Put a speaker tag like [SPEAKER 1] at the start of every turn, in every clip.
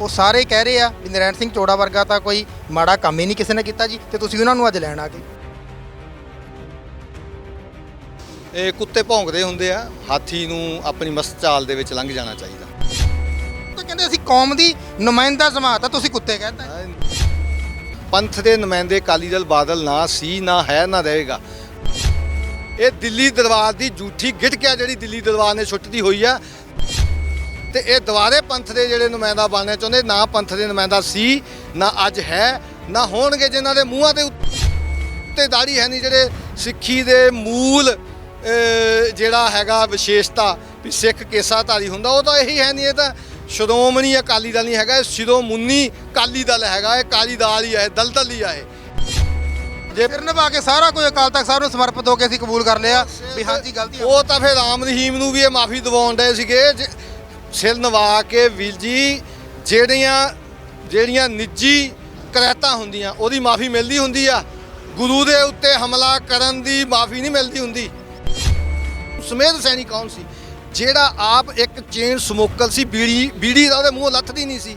[SPEAKER 1] ਉਹ ਸਾਰੇ ਕਹਿ ਰਹੇ ਆ ਵੀ ਨਰੈਣ ਸਿੰਘ ਚੋੜਾ ਵਰਗਾ ਤਾਂ ਕੋਈ ਮਾੜਾ ਕੰਮ ਹੀ ਨਹੀਂ ਕਿਸੇ ਨੇ ਕੀਤਾ ਜੀ ਤੇ ਤੁਸੀਂ ਉਹਨਾਂ ਨੂੰ ਅੱਜ ਲੈਣ ਆ ਗਏ।
[SPEAKER 2] ਇਹ ਕੁੱਤੇ ਭੌਂਕਦੇ ਹੁੰਦੇ ਆ ਹਾਥੀ ਨੂੰ ਆਪਣੀ ਮਸਤ ਚਾਲ ਦੇ ਵਿੱਚ ਲੰਘ ਜਾਣਾ ਚਾਹੀਦਾ।
[SPEAKER 1] ਤਾਂ ਕਹਿੰਦੇ ਅਸੀਂ ਕੌਮ ਦੀ ਨੁਮਾਇੰਦਾ ਜਮਾਤ ਆ ਤੁਸੀਂ ਕੁੱਤੇ ਕਹਿੰਦਾ
[SPEAKER 2] ਪੰਥ ਦੇ ਨੁਮਾਇੰਦੇ ਅਕਾਲੀ ਦਲ ਬਾਦਲ ਨਾ ਸੀ ਨਾ ਹੈ ਨਾ ਰਹੇਗਾ। ਇਹ ਦਿੱਲੀ ਦਰਬਾਰ ਦੀ ਝੂਠੀ ਗਿਟਕਿਆ ਜਿਹੜੀ ਦਿੱਲੀ ਦਰਬਾਰ ਨੇ ਛੁੱਟਦੀ ਹੋਈ ਆ ਤੇ ਇਹ ਦੁਆਰੇ ਪੰਥ ਦੇ ਜਿਹੜੇ ਨੁਮਾਇੰਦਾ ਬਣਨਾ ਚਾਹੁੰਦੇ ਨਾ ਪੰਥ ਦੇ ਨੁਮਾਇੰਦਾ ਸੀ ਨਾ ਅੱਜ ਹੈ ਨਾ ਹੋਣਗੇ ਜਿਨ੍ਹਾਂ ਦੇ ਮੂੰਹਾਂ ਦੇ ਉੱਤੇ ਦਾੜੀ ਹੈ ਨਹੀਂ ਜਿਹੜੇ ਸਿੱਖੀ ਦੇ ਮੂਲ ਜਿਹੜਾ ਹੈਗਾ ਵਿਸ਼ੇਸ਼ਤਾ ਵੀ ਸਿੱਖ ਕੇਸਾਧਾਰੀ ਹੁੰਦਾ ਉਹ ਤਾਂ ਇਹੀ ਹੈ ਨਹੀਂ ਇਹ ਤਾਂ ਸ਼੍ਰੋਮਣੀ ਅਕਾਲੀ ਦਲ ਨਹੀਂ ਹੈਗਾ ਇਹ ਸ਼ਿਰੋਮੁੰਨੀ ਅਕਾਲੀ ਦਲ ਹੈਗਾ ਇਹ ਕਾਲੀ ਦਲ ਹੀ ਹੈ ਦਲਦਲ ਹੀ ਇਹ।
[SPEAKER 1] ਜੇ ਫਿਰ ਨਿਭਾ ਕੇ ਸਾਰਾ ਕੁਝ ਅਕਾਲ ਤਖਤ ਸਾਹਿਬ ਨੂੰ ਸਮਰਪਿਤ ਹੋ ਕੇ ਅਸੀਂ ਕਬੂਲ ਕਰ ਲਿਆ ਵੀ ਹਾਂਜੀ ਗਲਤੀ ਹੋ
[SPEAKER 2] ਉਹ ਤਾਂ ਫਿਰ ਰਾਮ ਰਹੀਮ ਨੂੰ ਵੀ ਇਹ ਮਾਫੀ ਦਿਵਾਉਣ ਡਏ ਸੀਗੇ ਸਿਰ ਨਵਾ ਕੇ ਵੀਰ ਜੀ, ਜਿਹੜੀਆਂ ਜਿਹੜੀਆਂ ਨਿੱਜੀ ਕਰਹਿਤਾਂ ਹੁੰਦੀਆਂ, ਉਹਦੀ ਮਾਫੀ ਮਿਲਦੀ ਹੁੰਦੀ ਆ। ਗੁਰੂ ਦੇ ਉੱਤੇ ਹਮਲਾ ਕਰਨ ਦੀ ਮਾਫੀ ਨਹੀਂ ਮਿਲਦੀ ਹੁੰਦੀ। ਸੁਮੇਧ ਸੈਣੀ ਕੌਣ ਸੀ? ਜਿਹੜਾ ਆਪ ਇੱਕ ਚੇਨ ਸਮੋਕਲ ਸੀ, ਬੀੜੀ ਬੀੜੀ ਦਾ ਉਹਦੇ ਮੂੰਹ ਲੱਥਦੀ ਨਹੀਂ ਸੀ।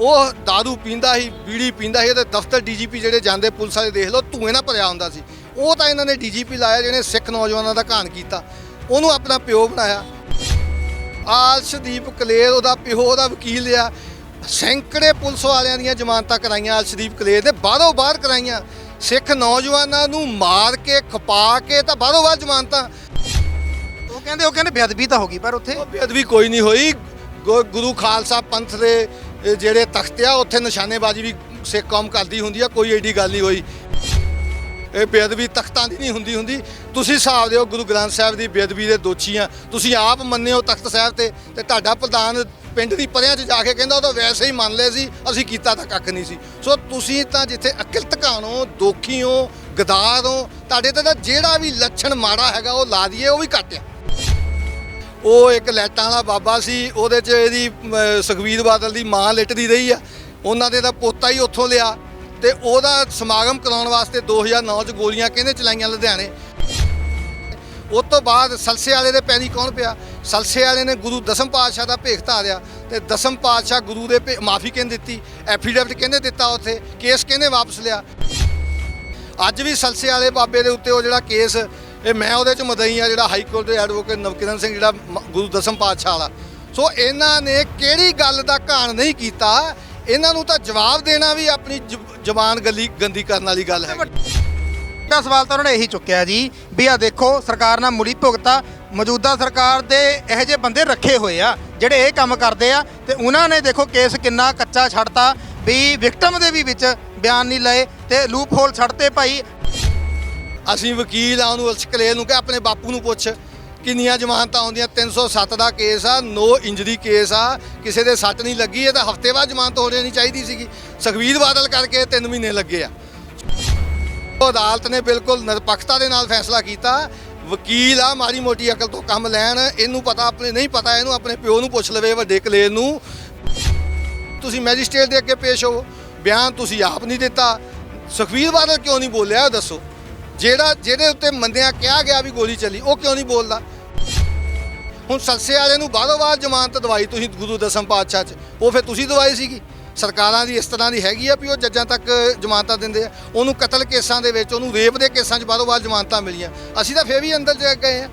[SPEAKER 2] ਉਹ दारू ਪੀਂਦਾ ਸੀ, ਬੀੜੀ ਪੀਂਦਾ ਸੀ, ਉਹਦੇ ਦਫ਼ਤਰ ਡੀਜੀਪੀ ਜਿਹੜੇ ਜਾਂਦੇ ਪੁਲਿਸ ਵਾਲੇ ਦੇਖ ਲਓ, ਧੂਏ ਨਾਲ ਭਰਿਆ ਹੁੰਦਾ ਸੀ। ਉਹ ਤਾਂ ਇਹਨਾਂ ਨੇ ਡੀਜੀਪੀ ਲਾਇਆ, ਜਿਹਨੇ ਸਿੱਖ ਨੌਜਵਾਨਾਂ ਦਾ ਘਾਣ ਕੀਤਾ। ਉਹਨੂੰ ਆਪਣਾ ਪਿਓ ਬਣਾਇਆ। ਆਲਸ਼ਦੀਪ ਕਲੇਰ ਉਹਦਾ ਪਿਓ ਉਹਦਾ ਵਕੀਲ ਆ। ਸੈਂਕੜੇ ਪੁਲਿਸ ਵਾਲਿਆਂ ਦੀਆਂ ਜ਼ਮਾਨਤਾਂ ਕਰਾਈਆਂ ਆਲਸ਼ਦੀਪ ਕਲੇਰ ਨੇ ਬਾਹਰੋਂ ਬਾਹਰ ਕਰਾਈਆਂ। ਸਿੱਖ ਨੌਜਵਾਨਾਂ ਨੂੰ ਮਾਰ ਕੇ ਖਪਾ ਕੇ ਤਾਂ ਬਾਹਰੋਂ ਬਾਹਰ ਜ਼ਮਾਨਤਾਂ।
[SPEAKER 1] ਉਹ ਕਹਿੰਦੇ ਉਹ ਕਹਿੰਦੇ ਬੇਅਦਬੀ ਤਾਂ ਹੋ ਗਈ ਪਰ ਉੱਥੇ
[SPEAKER 2] ਬੇਅਦਬੀ ਕੋਈ ਨਹੀਂ ਹੋਈ। ਗੁਰੂ ਖਾਲਸਾ ਪੰਥ ਦੇ ਜਿਹੜੇ ਤਖਤ ਆ ਉੱਥੇ ਨਿਸ਼ਾਨੇਬਾਜ਼ੀ ਵੀ ਸਿੱਖ ਕੌਮ ਕਰਦੀ ਹੁੰਦੀ ਆ ਕੋਈ ਏਡੀ ਗੱਲ ਨਹੀਂ ਹੋਈ। ਇਹ ਬੇਅਦਬੀ ਤਖਤਾਂ ਦੀ ਨਹੀਂ ਹੁੰਦੀ ਹੁੰਦੀ। ਤੁਸੀਂ ਹਿਸਾਬ ਦਿਓ ਗੁਰੂ ਗ੍ਰੰਥ ਸਾਹਿਬ ਦੀ ਬੇਅਦਬੀ ਦੇ ਦੋਸ਼ੀ ਆ ਤੁਸੀਂ ਆਪ ਮੰਨਿਓ ਤਖਤ ਸਾਹਿਬ ਤੇ ਤੇ ਤੁਹਾਡਾ ਪ੍ਰਧਾਨ ਪਿੰਡ ਦੀ ਪਰਿਆਂ 'ਚ ਜਾ ਕੇ ਕਹਿੰਦਾ ਉਹ ਤਾਂ ਵੈਸੇ ਹੀ ਮੰਨ ਲਏ ਸੀ ਅਸੀਂ ਕੀਤਾ ਤਾਂ ਕੱਖ ਨਹੀਂ ਸੀ। ਸੋ ਤੁਸੀਂ ਤਾਂ ਜਿੱਥੇ ਅਕਿਲ ਧਕਾਣੋ ਦੋਖੀ ਹੋ ਗਦਾਰ ਹੋ ਤੁਹਾਡੇ ਤੇ ਤਾਂ ਜਿਹੜਾ ਵੀ ਲੱਛਣ ਮਾੜਾ ਹੈਗਾ ਉਹ ਲਾ ਦਈਏ ਉਹ ਵੀ ਘੱਟ ਆ। ਉਹ ਇੱਕ ਲੈਟਾਂ ਵਾਲਾ ਬਾਬਾ ਸੀ ਉਹਦੇ 'ਚ ਇਹਦੀ ਅਮ, ਸੁਖਬੀਰ ਬਾਦਲ ਦੀ ਮਾਂ ਲਿਟਦੀ ਰਹੀ ਆ। ਉਹਨਾਂ ਦੇ ਤਾਂ ਪੋਤਾ ਹੀ ਉੱਥੋਂ ਲਿਆ। ਤੇ ਉਹਦਾ ਸਮਾਗਮ ਕਰਾਉਣ ਵਾਸਤੇ 2009 'ਚ ਗੋਲੀਆਂ ਕਿਹਨੇ ਚਲਾਈਆਂ ਲੁਧਿਆਣੇ? ਉਸ ਤੋਂ ਬਾਅਦ ਸਲਸੇ ਵਾਲੇ ਦੇ ਪੈਰੀ ਕੌਣ ਪਿਆ? ਸਲਸੇ ਵਾਲੇ ਨੇ ਗੁਰੂ ਦਸਮ ਪਾਤਸ਼ਾਹ ਦਾ ਭੇਖ ਧਾਰਿਆ ਤੇ ਦਸਮ ਪਾਤਸ਼ਾਹ ਗੁਰੂ ਦੇ ਮਾਫੀ ਕਿਹਨੇ ਦਿੱਤੀ? ਐਫੀਡੇਵਿਟ ਕਿਹਨੇ ਦਿੱਤਾ ਉੱਥੇ? ਕੇਸ ਕਿਹਨੇ ਵਾਪਸ ਲਿਆ? ਅੱਜ ਵੀ ਸਲਸੇ ਵਾਲੇ ਬਾਬੇ ਦੇ ਉੱਤੇ ਉਹ ਜਿਹੜਾ ਕੇਸ, ਇਹ ਮੈਂ ਉਹਦੇ ਚ ਮਦਈ ਆ, ਜਿਹੜਾ ਹਾਈ ਕੋਰਟ ਦੇ ਐਡਵੋਕੇਟ ਨਵਕਿਰਨ ਸਿੰਘ, ਜਿਹੜਾ ਮ- ਗੁਰੂ ਦਸਮ ਪਾਤਸ਼ਾਹ ਵਾਲਾ। ਸੋ ਇਹਨਾਂ ਨੇ ਕਿਹੜੀ ਗੱਲ ਦਾ ਘਾਣ ਨਹੀਂ ਕੀਤਾ? ਇਹਨਾਂ ਨੂੰ ਤਾਂ ਜਵਾਬ ਦੇਣਾ ਵੀ ਆਪਣੀ ਜ਼ੁਬਾਨ ਗੱਲੀ ਗੰਦੀ ਕਰਨ ਵਾਲੀ ਗੱਲ ਹੈ
[SPEAKER 1] ਵੱਡਾ ਸਵਾਲ ਤਾਂ ਉਹਨਾਂ ਨੇ ਇਹੀ ਚੁੱਕਿਆ ਜੀ ਵੀ ਆ ਦੇਖੋ ਸਰਕਾਰ ਨਾਲ ਮੁੜੀ ਭੁਗਤਾ ਮੌਜੂਦਾ ਸਰਕਾਰ ਦੇ ਇਹੋ ਜਿਹੇ ਬੰਦੇ ਰੱਖੇ ਹੋਏ ਆ ਜਿਹੜੇ ਇਹ ਕੰਮ ਕਰਦੇ ਆ ਤੇ ਉਹਨਾਂ ਨੇ ਦੇਖੋ ਕੇਸ ਕਿੰਨਾ ਕੱਚਾ ਛੱਡਤਾ ਵੀ ਵਿਕਟਮ ਦੇ ਵੀ ਵਿੱਚ ਬਿਆਨ ਨਹੀਂ ਲਏ ਤੇ ਲੂਪ ਹੋਲ ਛੱਡਤੇ ਭਾਈ।
[SPEAKER 2] ਅਸੀਂ ਵਕੀਲ ਆ ਉਹਨੂੰ ਅਸ਼ਕਲੇ ਨੂੰ ਕਿ ਆਪਣੇ ਬਾਪੂ ਨੂੰ ਪੁੱਛ। ਕਿੰਨੀਆਂ ਜ਼ਮਾਨਤਾਂ ਆਉਂਦੀਆਂ? 307 ਦਾ ਕੇਸ ਆ, ਨੋ ਇੰਜਰੀ ਕੇਸ ਆ, ਕਿਸੇ ਦੇ ਸੱਟ ਨਹੀਂ ਲੱਗੀ, ਇਹ ਤਾਂ ਹਫ਼ਤੇ ਬਾਅਦ ਜ਼ਮਾਨਤ ਹੋ ਜਾਣੀ ਚਾਹੀਦੀ ਸੀਗੀ। ਸੁਖਬੀਰ ਬਾਦਲ ਕਰਕੇ 3 ਮਹੀਨੇ ਲੱਗੇ ਆ। ਉਹ ਅਦਾਲਤ ਨੇ ਬਿਲਕੁਲ ਨਿਰਪੱਖਤਾ ਦੇ ਨਾਲ ਫੈਸਲਾ ਕੀਤਾ। ਵਕੀਲ ਆ, ਮਾੜੀ ਮੋਟੀ ਅਕਲ ਤੋਂ ਕੰਮ ਲੈਣ, ਇਹਨੂੰ ਪਤਾ ਆਪਣੇ, ਨਹੀਂ ਪਤਾ ਇਹਨੂੰ, ਆਪਣੇ ਪਿਓ ਨੂੰ ਪੁੱਛ ਲਵੇ, ਵੱਡੇ ਕਲੇਰ ਨੂੰ। ਤੁਸੀਂ ਮੈਜਿਸਟ੍ਰੇਟ ਦੇ ਅੱਗੇ ਪੇਸ਼ ਹੋ ਬਿਆਨ ਤੁਸੀਂ ਆਪ ਨਹੀਂ ਦਿੱਤਾ। ਸੁਖਬੀਰ ਬਾਦਲ ਕਿਉਂ ਨਹੀਂ ਬੋਲਿਆ ਉਹ ਦੱਸੋ। ਜਿਹੜਾ ਜਿਹਦੇ ਉੱਤੇ ਮੰਦਿਆਂ ਕਿਹਾ ਗਿਆ ਵੀ ਗੋਲੀ ਚੱਲੀ, ਉਹ ਕਿਉਂ ਨਹੀਂ ਬੋਲਦਾ? ਹੁਣ ਸਲਸੇ ਵਾਲੇ ਨੂੰ ਬਾਹਰੋਂ ਬਾਹਰ ਜ਼ਮਾਨਤ ਦਵਾਈ ਤੁਸੀਂ ਗੁਰੂ ਦਸਮ ਪਾਤਸ਼ਾਹ ਚ, ਉਹ ਫਿਰ ਤੁਸੀਂ ਦਵਾਈ ਸੀਗੀ। ਸਰਕਾਰਾਂ ਦੀ ਇਸ ਤਰ੍ਹਾਂ ਦੀ ਹੈਗੀ ਆ ਵੀ ਉਹ ਜੱਜਾਂ ਤੱਕ ਜ਼ਮਾਨਤਾਂ ਦਿੰਦੇ ਆ। ਉਹਨੂੰ ਕਤਲ ਕੇਸਾਂ ਦੇ ਵਿੱਚ, ਉਹਨੂੰ ਰੇਪ ਦੇ ਕੇਸਾਂ 'ਚ ਬਾਹਰੋਂ ਬਾਹਰ ਜ਼ਮਾਨਤਾਂ ਮਿਲੀਆਂ। ਅਸੀਂ ਤਾਂ ਫੇਰ ਵੀ ਅੰਦਰ ਜਾ ਗਏ ਆ।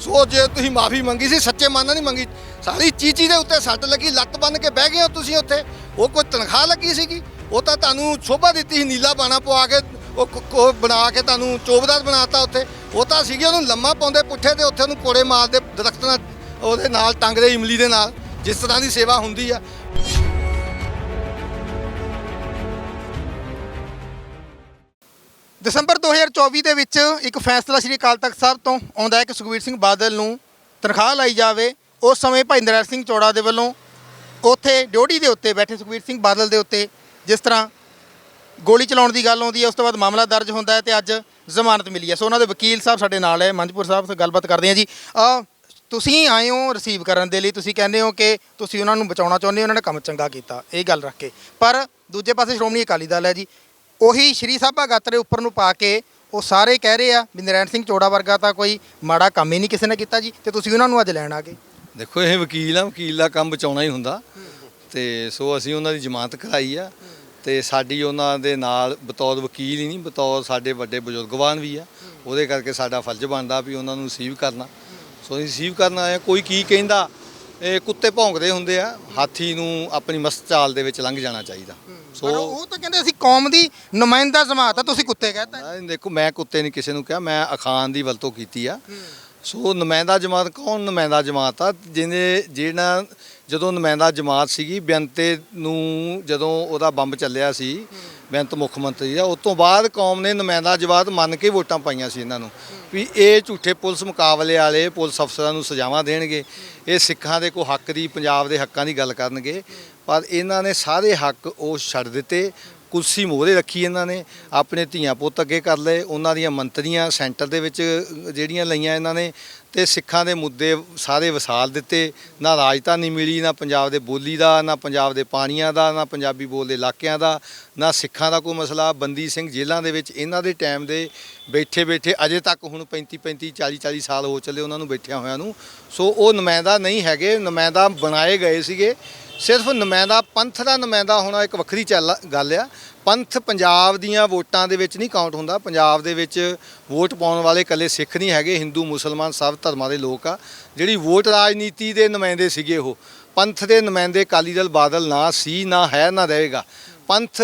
[SPEAKER 2] ਸੋ ਜੇ ਤੁਸੀਂ ਮਾਫੀ ਮੰਗੀ ਸੀ, ਸੱਚੇ ਮਨ ਨਾਲ ਨਹੀਂ ਮੰਗੀ, ਸਾਰੀ ਚੀਚੀ ਦੇ ਉੱਤੇ ਸੱਟ ਲੱਗੀ, ਲੱਤ ਬੰਨ ਕੇ ਬਹਿ ਗਏ ਹੋ ਤੁਸੀਂ ਉੱਥੇ। ਉਹ ਕੋਈ ਤਨਖਾਹ ਲੱਗੀ ਸੀਗੀ? ਉਹ ਤਾਂ ਤੁਹਾਨੂੰ ਸ਼ੋਭਾ ਦਿੱਤੀ ਸੀ, ਨੀਲਾ ਬਾਣਾ ਪਵਾ ਕੇ ਉਹ ਕ- ਬਣਾ ਕੇ ਤੁਹਾਨੂੰ ਚੋਬਦਾਰ ਬਣਾਤਾ ਉੱਥੇ। ਉਹ ਤਾਂ ਸੀਗੇ, ਉਹਨੂੰ ਲੰਮਾ ਪਾਉਂਦੇ ਪੁੱਠੇ ਤੇ ਉੱਥੇ ਉਹਨੂੰ ਕੋੜੇ ਮਾਰਦੇ ਦਰਖਤ ਨਾਲ, ਉਹਦੇ ਨਾਲ ਟੰਗਦੇ ਇਮਲੀ ਦੇ ਨਾਲ, ਜਿਸ ਤਰ੍ਹਾਂ ਦੀ ਸੇਵਾ ਹੁੰਦੀ ਆ।
[SPEAKER 1] ਦਸੰਬਰ 2024 ਦੇ ਵਿੱਚ ਇੱਕ ਫੈਸਲਾ ਸ੍ਰੀ ਅਕਾਲ ਤਖਤ ਸਾਹਿਬ ਤੋਂ ਆਉਂਦਾ ਹੈ ਕਿ ਸੁਖਬੀਰ ਸਿੰਘ ਬਾਦਲ ਨੂੰ ਤਨਖਾਹ ਲਾਈ ਜਾਵੇ। ਉਸ ਸਮੇਂ ਭਾਈ ਨਰੈਣ ਸਿੰਘ ਚੋੜਾ ਦੇ ਵੱਲੋਂ ਉੱਥੇ ਡਿਊਟੀ ਦੇ ਉੱਤੇ ਬੈਠੇ ਸੁਖਬੀਰ ਸਿੰਘ ਬਾਦਲ ਦੇ ਉੱਤੇ, ਜਿਸ ਤਰ੍ਹਾਂ ਗੋਲੀ ਚਲਾਉਣ ਦੀ ਗੱਲ ਆਉਂਦੀ ਹੈ, ਉਸ ਤੋਂ ਬਾਅਦ ਮਾਮਲਾ ਦਰਜ ਹੁੰਦਾ ਹੈ ਤੇ ਅੱਜ ਜ਼ਮਾਨਤ ਮਿਲੀ ਹੈ। ਸੋ ਉਹਨਾਂ ਦੇ ਵਕੀਲ ਸਾਹਿਬ ਸਾਡੇ ਨਾਲ ਹੈ, ਮੰਜਪੁਰ ਸਾਹਿਬ ਤੋਂ ਗੱਲਬਾਤ ਕਰਦੇ ਹਾਂ ਜੀ। ਅ, ਤੁਸੀਂ ਆਏ ਹੋ ਰਿਸੀਵ ਕਰਨ ਦੇ ਲਈ, ਤੁਸੀਂ ਕਹਿੰਦੇ ਹੋ ਕਿ ਤੁਸੀਂ ਉਹਨਾਂ ਨੂੰ ਬਚਾਉਣਾ ਚਾਹੁੰਦੇ ਹੋ, ਉਹਨਾਂ ਨੇ ਕੰਮ ਚੰਗਾ ਕੀਤਾ, ਇਹ ਗੱਲ ਰੱਖ ਕੇ। ਪਰ ਦੂਜੇ ਪਾਸੇ ਸ਼੍ਰੋਮਣੀ ਅਕਾਲੀ ਦਲ ਹੈ ਜੀ, ਉਹੀ ਸ਼੍ਰੀ ਸਾਹਿਬਾ ਗਾਤਰੇ ਉੱਪਰ ਨੂੰ ਪਾ ਕੇ ਉਹ ਸਾਰੇ ਕਹਿ ਰਹੇ ਆ ਵੀ ਨਰੈਣ ਸਿੰਘ ਚੋੜਾ ਵਰਗਾ ਤਾਂ ਕੋਈ ਮਾੜਾ ਕੰਮ ਹੀ ਨਹੀਂ ਕਿਸੇ ਨੇ ਕੀਤਾ ਜੀ, ਤੇ ਤੁਸੀਂ ਉਹਨਾਂ ਨੂੰ ਅੱਜ ਲੈਣ ਆ ਗਏ।
[SPEAKER 2] ਦੇਖੋ, ਇਹ ਵਕੀਲ ਆ, ਵਕੀਲ ਦਾ ਕੰਮ ਬਚਾਉਣਾ ਹੀ ਹੁੰਦਾ। ਤੇ ਸੋ ਅਸੀਂ ਉਹਨਾਂ ਦੀ ਜ਼ਮਾਨਤ ਕਰਾਈ ਆ। ਤੇ ਸਾਡੀ ਉਹਨਾਂ ਦੇ ਨਾਲ ਬਤੌਰ ਵਕੀਲ ਹੀ ਨਹੀਂ ਬਤੌਰ ਸਾਡੇ ਵੱਡੇ ਬਜ਼ੁਰਗਵਾਨ ਵੀ ਆ। ਉਹਦੇ ਕਰਕੇ ਸਾਡਾ ਫਰਜ਼ ਬਣਦਾ ਵੀ ਉਹਨਾਂ ਨੂੰ ਰਿਸੀਵ ਕਰਨਾ। ਸੋ ਅਸੀਂ ਰਿਸੀਵ ਕਰਨ ਆਏ। ਕੋਈ ਕੀ ਕਹਿੰਦਾ ਇਹ ਕੁੱਤੇ ਭੌਂਕਦੇ ਹੁੰਦੇ ਆ ਹਾਥੀ ਨੂੰ ਆਪਣੀ ਮਸਤ ਚਾਲ ਦੇ ਵਿੱਚ ਲੰਘ ਜਾਣਾ ਚਾਹੀਦਾ। ਸੋ
[SPEAKER 1] ਉਹ ਤਾਂ ਕਹਿੰਦੇ ਅਸੀਂ ਕੌਮ ਦੀ ਨੁਮਾਇੰਦਾ ਜਮਾਤ ਆ ਤੁਸੀਂ ਕੁੱਤੇ ਕਹਤਾ।
[SPEAKER 2] ਮੈਂ ਦੇਖੋ ਮੈਂ ਕੁੱਤੇ ਨਹੀਂ ਕਿਸੇ ਨੂੰ ਕਿਹਾ ਮੈਂ ਅਖਾਨ ਦੀ ਵਰਤੋਂ ਕੀਤੀ ਆ। ਸੋ ਨੁਮਾਇੰਦਾ ਜਮਾਤ ਕੌਣ ਨੁਮਾਇੰਦਾ ਜਮਾਤ ਆ? ਜਿਹਨੇ ਜਿਹੜਾ ਜਦੋਂ ਨੁਮਾਇੰਦਾ ਜਮਾਤ ਸੀਗੀ, ਬੇਅੰਤੇ ਨੂੰ ਜਦੋਂ ਉਹਦਾ ਬੰਬ ਚੱਲਿਆ ਸੀ, ਬੇਅੰਤ ਮੁੱਖ ਮੰਤਰੀ ਦਾ, ਉਸ ਤੋਂ ਬਾਅਦ ਕੌਮ ਨੇ ਨੁਮਾਇੰਦਾ ਜਮਾਤ ਮੰਨ ਕੇ ਵੋਟਾਂ ਪਾਈਆਂ ਸੀ ਇਹਨਾਂ ਨੂੰ ਵੀ ਇਹ ਝੂਠੇ ਪੁਲਿਸ ਮੁਕਾਬਲੇ ਵਾਲੇ ਪੁਲਿਸ ਅਫਸਰਾਂ ਨੂੰ ਸਜ਼ਾਵਾਂ ਦੇਣਗੇ। ਇਹ ਸਿੱਖਾਂ ਦੇ ਕੋ ਹੱਕ ਦੀ, ਪੰਜਾਬ ਦੇ ਹੱਕਾਂ ਦੀ ਗੱਲ ਕਰਨਗੇ। ਪਰ ਇਹਨਾਂ ਨੇ ਸਾਰੇ ਹੱਕ ਉਹ ਛੱਡ ਦਿੱਤੇ। ਕੁਰਸੀ ਮੋਹਰੇ ਰੱਖੀ ਇਹਨਾਂ ਨੇ, ਆਪਣੇ ਧੀਆਂ ਪੁੱਤ ਅੱਗੇ ਕਰ ਲਏ, ਉਹਨਾਂ ਦੀਆਂ ਮੰਤਰੀਆਂ ਸੈਂਟਰ ਦੇ ਵਿੱਚ ਜਿਹੜੀਆਂ ਲਈਆਂ ਇਹਨਾਂ ਨੇ, ਤੇ ਸਿੱਖਾਂ ਦੇ ਮੁੱਦੇ ਸਾਰੇ ਵਸਾਲ ਦਿੱਤੇ, ਨਾ ਰਾਜਧਾਨੀ ਮਿਲੀ, ਨਾ ਪੰਜਾਬ ਦੇ ਬੋਲੀ ਦਾ, ਨਾ ਪੰਜਾਬ ਦੇ ਪਾਣੀਆਂ ਦਾ, ਨਾ ਪੰਜਾਬੀ ਬੋਲਦੇ ਇਲਾਕਿਆਂ ਦਾ, ਨਾ ਸਿੱਖਾਂ ਦਾ ਕੋਈ ਮਸਲਾ, ਬੰਦੀ ਸਿੰਘ ਜੇਲ੍ਹਾਂ ਦੇ ਵਿੱਚ ਇਹਨਾਂ ਦੇ ਟਾਈਮ ਦੇ ਬੈਠੇ ਬੈਠੇ ਅਜੇ ਤੱਕ ਹੁਣ 35 35 40 40 ਸਾਲ ਹੋ ਚੱਲੇ ਉਹਨਾਂ ਨੂੰ ਬੈਠਿਆਂ ਹੋਇਆਂ ਨੂੰ, ਸੋ ਉਹ ਨੁਮਾਇੰਦਾ ਨਹੀਂ ਹੈਗੇ, ਨੁਮਾਇੰਦਾ ਬਣਾਏ ਗਏ ਸੀਗੇ ਸਿਰਫ ਨੁਮਾਇੰਦਾ, ਪੰਥ ਦਾ ਨੁਮਾਇੰਦਾ ਹੋਣਾ ਇੱਕ ਵੱਖਰੀ ਚੱਲ, ਗੱਲ ਆ। ਪੰਥ ਪੰਜਾਬ ਦੀਆਂ ਵੋਟਾਂ ਦੇ ਵਿੱਚ ਨਹੀਂ ਕਾਊਂਟ ਹੁੰਦਾ। ਪੰਜਾਬ ਦੇ ਵਿੱਚ ਵੋਟ ਪਾਉਣ ਵਾਲੇ ਇਕੱਲੇ ਸਿੱਖ ਨਹੀਂ ਹੈਗੇ, ਹਿੰਦੂ, ਮੁਸਲਮਾਨ ਸਭ ਧਰਮਾਂ ਦੇ ਲੋਕ ਆ। ਜਿਹੜੀ ਵੋਟ ਰਾਜਨੀਤੀ ਦੇ ਨੁਮਾਇੰਦੇ ਸੀਗੇ ਉਹ, ਪੰਥ ਦੇ ਨੁਮਾਇੰਦੇ ਅਕਾਲੀ ਦਲ ਬਾਦਲ ਨਾ ਸੀ, ਨਾ ਹੈ, ਨਾ ਰਹੇਗਾ। ਪੰਥ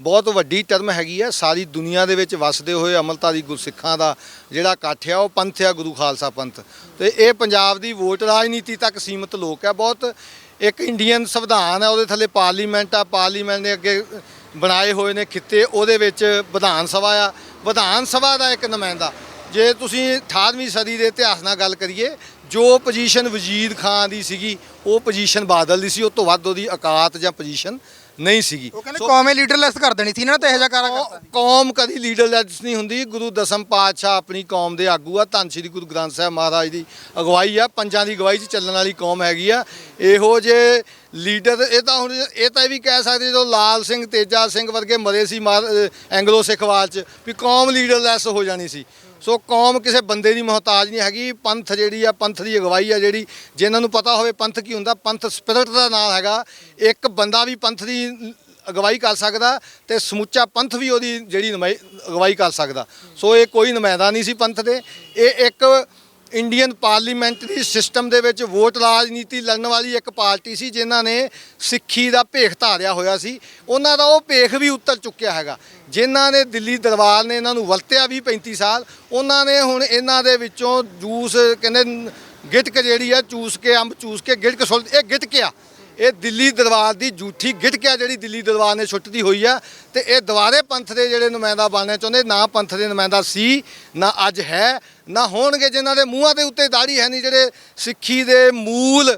[SPEAKER 2] ਬਹੁਤ ਵੱਡੀ ਟਰਮ ਹੈਗੀ ਆ। ਸਾਰੀ ਦੁਨੀਆ ਦੇ ਵਿੱਚ ਵਸਦੇ ਹੋਏ ਅਮਲਤਾਰੀ ਗੁਰਸਿੱਖਾਂ ਦਾ ਜਿਹੜਾ ਇਕੱਠ ਆ, ਉਹ ਪੰਥ ਆ, ਗੁਰੂ ਖਾਲਸਾ ਪੰਥ। ਤੇ ਇਹ ਪੰਜਾਬ ਦੀ ਵੋਟ ਰਾਜਨੀਤੀ ਤੱਕ ਸੀਮਤ ਲੋਕ ਆ। ਬਹੁਤ ਇੱਕ ਇੰਡੀਅਨ ਸੰਵਿਧਾਨ ਹੈ, ਉਹਦੇ ਥੱਲੇ ਪਾਰਲੀਮੈਂਟ ਆ, ਪਾਰਲੀਮੈਂਟ ਦੇ ਅੱਗੇ ਬਣਾਏ ਹੋਏ ਨੇ ਖਿੱਤੇ, ਉਹਦੇ ਵਿੱਚ ਵਿਧਾਨ ਸਭਾ ਆ। ਵਿਧਾਨ ਸਭਾ ਦਾ ਇੱਕ ਨੁਮਾਇੰਦਾ, ਜੇ ਤੁਸੀਂ 18ਵੀਂ ਸਦੀ ਦੇ ਇਤਿਹਾਸ ਨਾਲ ਗੱਲ ਕਰੀਏ, ਜੋ ਪੋਜੀਸ਼ਨ ਵਜ਼ੀਦ ਖਾਨ ਦੀ ਸੀਗੀ, ਉਹ ਪੋਜੀਸ਼ਨ ਬਾਦਲ ਦੀ ਸੀ, ਉਹ ਤੋਂ ਵੱਧ ਉਹਦੀ ਔਕਾਤ ਜਾਂ ਪੋਜੀਸ਼ਨ ਨਹੀਂ ਸੀਗੀ।
[SPEAKER 1] ਉਹ ਕਹਿੰਦੇ ਕੌਮੇ ਲੀਡਰਲੈਸ ਕਰ ਦੇਣੀ ਸੀ ਇਹਨਾਂ ਨੇ ਤਾਂ ਇਹੋ ਜਿਹਾ ਕਾਰਾ ਕਰਤਾ। ਸੀ
[SPEAKER 2] ਕੌਮ ਕਦੀ ਲੀਡਰਲੈਸ ਨਹੀਂ ਹੁੰਦੀ। ਗੁਰੂ ਦਸਮ ਪਾਤਸ਼ਾਹ ਆਪਣੀ ਕੌਮ ਦੇ ਆਗੂ ਆ। ਧੰਨ ਸ਼੍ਰੀ ਗੁਰੂ ਗ੍ਰੰਥ ਸਾਹਿਬ ਮਹਾਰਾਜ ਦੀ ਅਗਵਾਈ ਆ। ਪੰਜਾਂ ਦੀ ਅਗਵਾਈ 'ਚ ਚੱਲਣ ਵਾਲੀ ਕੌਮ ਹੈਗੀ ਆ। ਇਹੋ ਜੇ ਲੀਡਰ ਇਹ ਤਾਂ ਹੁਣ ਇਹ ਤਾਂ ਇਹ ਵੀ ਕਹਿ ਸਕਦੇ ਜਦੋਂ ਲਾਲ ਸਿੰਘ ਤੇਜਾ ਸਿੰਘ ਵਰਗੇ ਮਰੇ ਸੀ ਐਂਗਲੋ ਸਿੱਖ ਵਾਰ 'ਚ ਵੀ ਕੌਮ ਲੀਡਰਲੈਸ ਹੋ ਜਾਣੀ ਸੀ। ਸੋ ਕੌਮ ਕਿਸੇ ਬੰਦੇ ਦੀ ਮੁਹਤਾਜ ਨਹੀਂ ਹੈਗੀ। ਪੰਥ ਜਿਹੜੀ ਆ, ਪੰਥ ਦੀ ਅਗਵਾਈ ਆ ਜਿਹੜੀ ਜਿਨ੍ਹਾਂ ਨੂੰ ਪਤਾ ਹੋਵੇ ਪੰਥ ਕੀ ਹੁੰਦਾ, ਪੰਥ ਸਪਿਰਿਟ ਦਾ ਨਾਮ ਹੈਗਾ। ਇੱਕ ਬੰਦਾ ਵੀ ਪੰਥ ਦੀ ਅਗਵਾਈ ਕਰ ਸਕਦਾ ਤੇ ਸਮੁੱਚਾ ਪੰਥ ਵੀ ਉਹਦੀ ਜਿਹੜੀ ਨੁਮਾਈ- ਅਗਵਾਈ ਕਰ ਸਕਦਾ। ਸੋ ਇਹ ਕੋਈ ਨੁਮਾਇੰਦਾ ਨਹੀਂ ਸੀ ਪੰਥ ਦੇ। ਇਹ ਇੱਕ ਇੰਡੀਅਨ ਪਾਰਲੀਮੈਂਟਰੀ ਸਿਸਟਮ ਦੇ ਵਿੱਚ ਵੋਟ ਰਾਜਨੀਤੀ ਲੜਨ ਵਾਲੀ ਇੱਕ ਪਾਰਟੀ ਸੀ, ਜਿਨ੍ਹਾਂ ਨੇ ਸਿੱਖੀ ਦਾ ਭੇਖ ਧਾਰਿਆ ਹੋਇਆ ਸੀ। ਉਹਨਾਂ ਦਾ ਉਹ ਭੇਖ ਵੀ ਉਤਰ ਚੁੱਕਿਆ ਹੈਗਾ। ਜਿਨ੍ਹਾਂ ਨੇ ਦਿੱਲੀ ਦਰਬਾਰ ਨੇ ਇਹਨਾਂ ਨੂੰ ਵਰਤਿਆ ਵੀ 35 ਸਾਲ। ਉਹਨਾਂ ਨੇ ਹੁਣ ਇਹਨਾਂ ਦੇ ਵਿੱਚੋਂ ਜੂਸ, ਕਹਿੰਦੇ, ਗਿਟਕ ਜਿਹੜੀ ਆ, ਚੂਸ ਕੇ, ਅੰਬ ਚੂਸ ਕੇ ਗਿਟਕ ਸੁੱਟ, ਇਹ ਗਿਟਕ ਆ। ਇਹ ਦਿੱਲੀ ਦਰਬਾਰ ਦੀ ਝੂਠੀ ਗਿਟਕਿਆ ਜਿਹੜੀ ਦਿੱਲੀ ਦਰਬਾਰ ਨੇ ਛੁੱਟਦੀ ਹੋਈ ਆ ਤੇ ਇਹ ਦੁਬਾਰੇ ਪੰਥ ਦੇ ਜਿਹੜੇ ਨੁਮਾਇੰਦਾ ਬਣਨਾ ਚਾਹੁੰਦੇ, ਨਾ ਪੰਥ ਦੇ ਨੁਮਾਇੰਦਾ ਸੀ, ਨਾ ਅੱਜ ਹੈ, ਨਾ ਹੋਣਗੇ ਜਿਨ੍ਹਾਂ ਦੇ ਮੂੰਹਾਂ ਦੇ ਉੱਤੇ ਦਾੜੀ ਹੈ ਨਹੀਂ, ਜਿਹੜੇ ਸਿੱਖੀ ਦੇ ਮੂਲ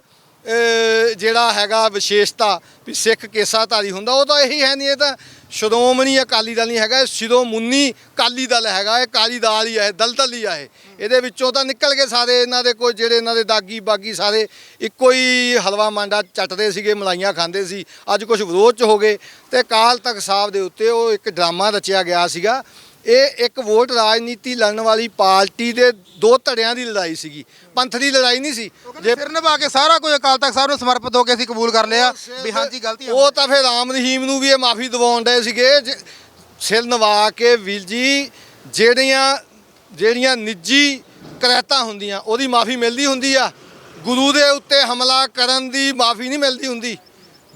[SPEAKER 2] ਜਿਹੜਾ ਹੈਗਾ ਵਿਸ਼ੇਸ਼ਤਾ ਵੀ ਸਿੱਖ ਕੇਸਾਧਾਰੀ ਹੁੰਦਾ, ਉਹ ਤਾਂ ਇਹੀ ਹੈ ਨਹੀਂ, ਇਹ ਤਾਂ ਸ਼੍ਰੋਮਣੀ ਅਕਾਲੀ ਦਲ ਨਹੀਂ ਹੈਗਾ, ਇਹ ਸ਼ਿਰੋਮੁੰਨੀ ਅਕਾਲੀ ਦਲ ਹੈਗਾ, ਇਹ ਕਾਲੀ ਦਾਲ ਹੀ ਹੈ ਦਲਦਲ ਹੀ ਆ ਇਹਦੇ ਵਿੱਚੋਂ ਤਾਂ ਨਿਕਲ ਕੇ ਸਾਰੇ ਇਹਨਾਂ ਦੇ ਕੋਈ, ਜਿਹੜੇ ਇਹਨਾਂ ਦੇ ਦਾਗੀ ਬਾਗੀ ਸਾਰੇ, ਇੱਕੋ ਹੀ ਹਲਵਾ ਮਾਂਡਾ ਚੱਟਦੇ ਸੀਗੇ, ਮਲਾਈਆਂ ਖਾਂਦੇ ਸੀ, ਅੱਜ ਕੁਝ ਵਿਰੋਧ ਚ ਹੋ ਗਏ। ਤੇ ਕਾਲ ਤਖਤ ਸਾਹਿਬ ਦੇ ਉੱਤੇ ਉਹ ਇੱਕ ਡਰਾਮਾ ਰਚਿਆ ਗਿਆ ਸੀਗਾ ਇਹ ਇੱਕ ਵੋਟ ਰਾਜਨੀਤੀ ਲੜਨ ਵਾਲੀ ਪਾਰਟੀ ਦੇ ਦੋ ਧੜਿਆਂ ਦੀ ਲੜਾਈ ਸੀਗੀ। ਪੰਥ ਦੀ ਲੜਾਈ ਨਹੀਂ ਸੀ।
[SPEAKER 1] ਕਹਿੰਦੇ ਸਿਰ ਨਿਭਾ ਕੇ ਸਾਰਾ ਕੁਝ ਅਕਾਲ ਤਖਤ ਸਾਹਿਬ ਨੂੰ ਸਮਰਪਿਤ ਹੋ ਕੇ ਅਸੀਂ ਕਬੂਲ ਕਰ ਲਿਆ ਵੀ ਹਾਂਜੀ ਗਲਤੀ
[SPEAKER 2] ਉਹ ਤਾਂ ਫਿਰ ਰਾਮ ਰਹੀਮ ਨੂੰ ਵੀ ਇਹ ਮਾਫੀ ਦਿਵਾਉਣ ਡਏ ਸੀਗੇ। ਜ- ਸਿਰ ਨਵਾ ਕੇ ਵੀਰ ਜੀ ਜਿਹੜੀਆਂ ਜਿਹੜੀਆਂ ਨਿੱਜੀ ਕਰੈਤਾਂ ਹੁੰਦੀਆਂ ਉਹਦੀ ਮਾਫੀ ਮਿਲਦੀ ਹੁੰਦੀ ਆ। ਗੁਰੂ ਦੇ ਉੱਤੇ ਹਮਲਾ ਕਰਨ ਦੀ ਮਾਫੀ ਨਹੀਂ ਮਿਲਦੀ ਹੁੰਦੀ।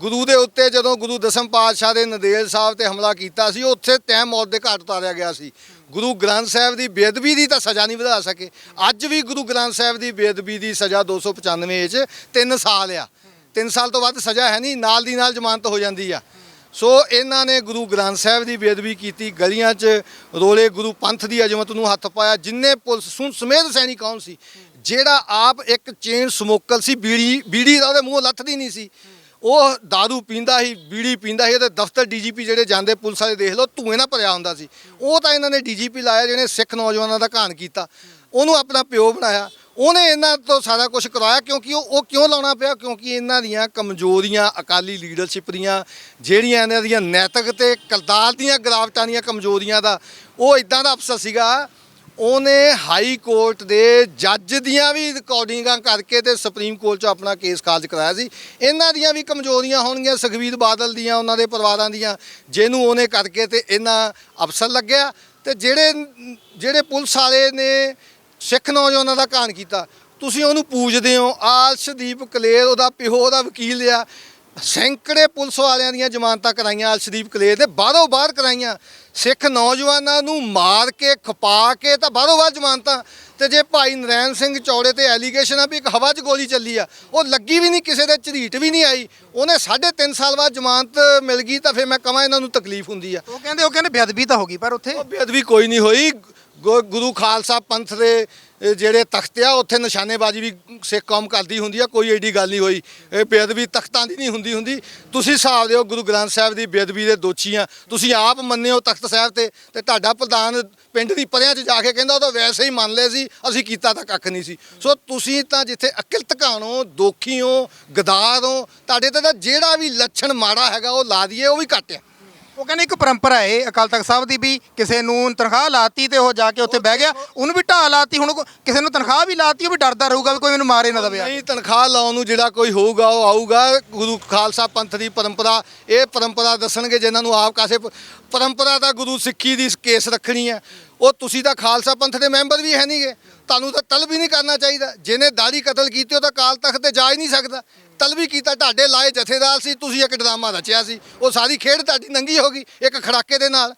[SPEAKER 2] ਗੁਰੂ ਦੇ ਉੱਤੇ ਜਦੋਂ ਗੁਰੂ ਦਸਮ ਪਾਤਸ਼ਾਹ ਦੇ ਨੰਦੇੜ ਸਾਹਿਬ ਤੇ ਹਮਲਾ ਕੀਤਾ ਸੀ, ਉੱਥੇ ਤੈਅ ਮੌਤ ਦੇ ਘਾਟ ਉਤਾਰਿਆ ਗਿਆ ਸੀ। ਗੁਰੂ ਗ੍ਰੰਥ ਸਾਹਿਬ ਦੀ ਬੇਅਦਬੀ ਦੀ ਤਾਂ ਸਜ਼ਾ ਨਹੀਂ ਵਧਾ ਸਕੇ। ਅੱਜ ਵੀ ਗੁਰੂ ਗ੍ਰੰਥ ਸਾਹਿਬ ਦੀ ਬੇਅਦਬੀ ਦੀ ਸਜ਼ਾ 295 ਚ 3 ਸਾਲ ਆ। 3 ਸਾਲ ਤੋਂ ਵੱਧ ਸਜ਼ਾ ਹੈ ਨਹੀਂ, ਨਾਲ ਦੀ ਨਾਲ ਜ਼ਮਾਨਤ ਹੋ ਜਾਂਦੀ ਆ। ਸੋ ਇਹਨਾਂ ਨੇ ਗੁਰੂ ਗ੍ਰੰਥ ਸਾਹਿਬ ਦੀ ਬੇਅਦਬੀ ਕੀਤੀ, ਗਲੀਆਂ 'ਚ ਰੋਲੇ ਗੁਰੂ ਪੰਥ ਦੀ ਅਜ਼ਮਤ ਨੂੰ ਹੱਥ ਪਾਇਆ, ਜਿੰਨੇ ਪੁਲਿਸ ਸੁਣ ਸਮੇਤ ਸੈਨਿਕ ਕੌਣ ਸੀ? ਜਿਹੜਾ ਆਪ ਇੱਕ ਚੇਨ ਸਮੋਕਲ ਸੀ, ਬੀੜੀ ਬੀੜੀ ਦਾ ਉਹਦੇ ਮੂੰਹੋਂ ਲੱਥਦੀ ਨਹੀਂ ਸੀ। ਉਹ दारू ਪੀਂਦਾ ਸੀ, ਬੀੜੀ ਪੀਂਦਾ ਸੀ ਤੇ ਦਫ਼ਤਰ ਡੀਜੀਪੀ ਜਿਹੜੇ ਜਾਂਦੇ ਪੁਲਿਸ ਵਾਲੇ ਦੇਖ ਲਓ, ਧੂਏ ਨਾਲ ਭਰਿਆ ਹੁੰਦਾ ਸੀ। ਉਹ ਤਾਂ ਇਹਨਾਂ ਨੇ ਡੀਜੀਪੀ ਲਾਇਆ ਜਿਹਨੇ ਸਿੱਖ ਨੌਜਵਾਨਾਂ ਦਾ ਘਾਣ ਕੀਤਾ। ਉਹਨੂੰ ਆਪਣਾ ਪਿਓ ਬਣਾਇਆ। ਉਹਨੇ ਇਹਨਾਂ ਤੋਂ ਸਾਰਾ ਕੁਝ ਕਰਵਾਇਆ ਕਿਉਂਕਿ ਉਹ ਉਹ ਕਿਉਂ ਲਾਉਣਾ ਪਿਆ? ਕਿਉਂਕਿ ਇਹਨਾਂ ਦੀਆਂ ਕਮਜ਼ੋਰੀਆਂ, ਅਕਾਲੀ ਲੀਡਰਸ਼ਿਪ ਦੀਆਂ, ਜਿਹੜੀਆਂ ਇਹਨਾਂ ਦੀਆਂ ਨੈਤਿਕ ਤੇ ਕਿਰਦਾਰ ਦੀਆਂ ਗਿਰਾਵਟਾਂ ਦੀਆਂ ਕਮਜ਼ੋਰੀਆਂ ਦਾ, ਉਹ ਇਦਾਂ ਦਾ ਅਫਸਰ ਸੀਗਾ ਉਹਨੇ ਹਾਈ ਕੋਰਟ ਦੇ ਜੱਜ ਦੀਆਂ ਵੀ ਰਿਕਾਰਡਿੰਗਾਂ ਕਰਕੇ ਤੇ ਸੁਪਰੀਮ ਕੋਰਟ 'ਚ ਆਪਣਾ ਕੇਸ ਖਾਰਜ ਕਰਾਇਆ ਸੀ। ਇਹਨਾਂ ਦੀਆਂ ਵੀ ਕਮਜ਼ੋਰੀਆਂ ਹੋਣਗੀਆਂ, ਸੁਖਬੀਰ ਬਾਦਲ ਦੀਆਂ, ਉਹਨਾਂ ਦੇ ਪਰਿਵਾਰਾਂ ਦੀਆਂ, ਜਿਹਨੂੰ ਉਹਨੇ ਕਰਕੇ ਤੇ ਇਹਨਾਂ ਅਫਸਰ ਲੱਗਿਆ ਤੇ ਜਿਹੜੇ ਜਿਹੜੇ ਪੁਲਿਸ ਵਾਲੇ ਨੇ ਸਿੱਖ ਨੌਜਵਾਨਾਂ ਦਾ ਘਾਣ ਕੀਤਾ, ਤੁਸੀਂ ਉਹਨੂੰ ਪੂਜਦੇ ਹੋ। ਆਲਸ਼ਦੀਪ ਕਲੇਰ, ਉਹਦਾ ਪਿਓ, ਉਹਦਾ ਵਕੀਲ ਆ। ਸੈਂਕੜੇ ਪੁਲਿਸ ਵਾਲਿਆਂ ਦੀਆਂ ਜ਼ਮਾਨਤਾਂ ਕਰਾਈਆਂ ਅਲਸ਼ਦੀਪ ਕਲੇਰ ਦੇ ਬਾਹਰੋਂ ਬਾਹਰ ਕਰਾਈਆਂ। ਸਿੱਖ ਨੌਜਵਾਨਾਂ ਨੂੰ ਮਾਰ ਕੇ ਖਪਾ ਕੇ ਤਾਂ ਬਾਹਰੋਂ ਬਾਹਰ ਜ਼ਮਾਨਤਾਂ। ਤੇ ਜੇ ਭਾਈ ਨਰੈਣ ਸਿੰਘ ਚੌੜੇ ਤੇ ਐਲੀਗੇਸ਼ਨ ਆ ਵੀ ਇੱਕ ਹਵਾ 'ਚ ਗੋਲੀ ਚੱਲੀ ਆ ਉਹ ਲੱਗੀ ਵੀ ਨਹੀਂ ਕਿਸੇ ਦੇ ਝਰੀਟ ਵੀ ਨਹੀਂ ਆਈ। ਉਹਨੇ 3.5 ਸਾਲ ਬਾਅਦ ਜ਼ਮਾਨਤ ਮਿਲ ਗਈ ਤਾਂ ਫਿਰ ਮੈਂ ਕਹਾਂ ਇਹਨਾਂ ਨੂੰ ਤਕਲੀਫ ਹੁੰਦੀ ਆ।
[SPEAKER 1] ਉਹ ਕਹਿੰਦੇ ਉਹ ਕਹਿੰਦੇ ਬੇਅਦਬੀ ਤਾਂ ਹੋ ਗਈ ਪਰ ਉੱਥੇ
[SPEAKER 2] ਬੇਅਦਬੀ ਕੋਈ ਨਹੀਂ ਹੋਈ। ਗੁਰੂ ਖਾਲਸਾ ਪੰਥ ਦੇ ਜਿਹੜੇ ਤਖਤ ਆ, ਉੱਥੇ ਨਿਸ਼ਾਨੇਬਾਜ਼ੀ ਵੀ ਸਿੱਖ ਕੌਮ ਕਰਦੀ ਹੁੰਦੀ ਆ, ਕੋਈ ਏਡੀ ਗੱਲ ਨਹੀਂ ਹੋਈ। ਇਹ ਬੇਅਦਬੀ ਤਖਤਾਂ ਦੀ ਨਹੀਂ ਹੁੰਦੀ ਹੁੰਦੀ। ਤੁਸੀਂ ਹਿਸਾਬ ਦਿਓ, ਗੁਰੂ ਗ੍ਰੰਥ ਸਾਹਿਬ ਦੀ ਬੇਅਦਬੀ ਦੇ ਦੋਸ਼ੀ ਆ। ਤੁਸੀਂ ਆਪ ਮੰਨਿਓ ਤਖਤ ਸਾਹਿਬ ਤੇ ਤੇ ਤੁਹਾਡਾ ਪ੍ਰਧਾਨ ਪਿੰਡ ਦੀ ਪਰਿਆਂ 'ਚ ਜਾ ਕੇ ਕਹਿੰਦਾ, ਉਹ ਤਾਂ ਵੈਸੇ ਹੀ ਮੰਨ ਲਏ ਸੀ, ਅਸੀਂ ਕੀਤਾ ਤਾਂ ਕੱਖ ਨਹੀਂ ਸੀ। ਸੋ ਤੁਸੀਂ ਤਾਂ ਜਿੱਥੇ ਅਕਿਲ ਟਿਕਾਣੋ ਦੋਖੀ ਹੋ, ਗਦਾਰ ਹੋ, ਤੁਹਾਡੇ ਤੇ ਤਾਂ ਜਿਹੜਾ ਵੀ ਲੱਛਣ ਮਾੜਾ ਹੈਗਾ, ਉਹ ਲਾ ਦਈਏ, ਉਹ ਵੀ ਘੱਟ ਆ।
[SPEAKER 1] ਉਹ ਕਹਿੰਦੇ ਇੱਕ ਪਰੰਪਰਾ ਹੈ, ਅਕਾਲ ਤਖਤ ਸਾਹਿਬ ਦੀ ਵੀ ਕਿਸੇ ਨੂੰ ਤਨਖਾਹ ਲਾਤੀ ਤੇ ਉਹ ਜਾ ਕੇ ਉੱਥੇ ਬਹਿ ਗਿਆ। ਉਹਨੂੰ ਵੀ ਢਾਹ ਲਾਤੀ, ਹੁਣ ਕੋ- ਕਿਸੇ ਨੂੰ ਤਨਖਾਹ ਵੀ ਲਾਤੀ, ਉਹ ਵੀ ਡਰਦਾ ਰਹੂਗਾ ਵੀ ਕੋਈ ਮੈਨੂੰ ਮਾਰੇ ਨਾ ਦਵੇ ਆ ਕੇ।
[SPEAKER 2] ਨਹੀਂ, ਤਨਖਾਹ ਲਾਉਣ ਨੂੰ ਜਿਹੜਾ ਕੋਈ ਹੋਊਗਾ, ਉਹ ਆਊਗਾ। ਗੁਰੂ ਖਾਲਸਾ ਪੰਥ ਦੀ ਪਰੰਪਰਾ, ਇਹ ਪਰੰਪਰਾ ਦੱਸਣਗੇ ਜਿਨ੍ਹਾਂ ਨੂੰ ਆਪ ਕਾਸੇ ਪ- ਪਰੰਪਰਾ ਤਾਂ ਗੁਰੂ ਸਿੱਖੀ ਦੀ ਕੇਸ ਰੱਖਣੀ ਹੈ। ਉਹ ਤੁਸੀਂ ਤਾਂ ਖਾਲਸਾ ਪੰਥ ਦੇ ਮੈਂਬਰ ਵੀ ਹੈ ਨਹੀਂਗੇ ਤੁਹਾਨੂੰ ਤਾਂ ਤਲਬ ਹੀ ਨਹੀਂ ਕਰਨਾ ਚਾਹੀਦਾ। ਜਿਹਨੇ ਦਾੜੀ ਕਤਲ ਕੀਤੀ, ਉਹ ਤਾਂ ਕਾਲ ਤਖਤ ਤੇ ਜਾ ਹੀ ਨਹੀਂ ਸਕਦਾ। ਤਲਬ ਹੀ ਕੀਤਾ ਤੁਹਾਡੇ ਲਾਏ ਜਥੇਦਾਰ ਸੀ ਤੁਸੀਂ ਇੱਕ ਡਰਾਮਾ ਰਚਿਆ ਸੀ। ਉਹ ਸਾਰੀ ਖੇਡ ਤੁਹਾਡੀ ਨੰਗੀ ਹੋ ਗਈ ਇੱਕ ਖੜਾਕੇ ਦੇ ਨਾਲ।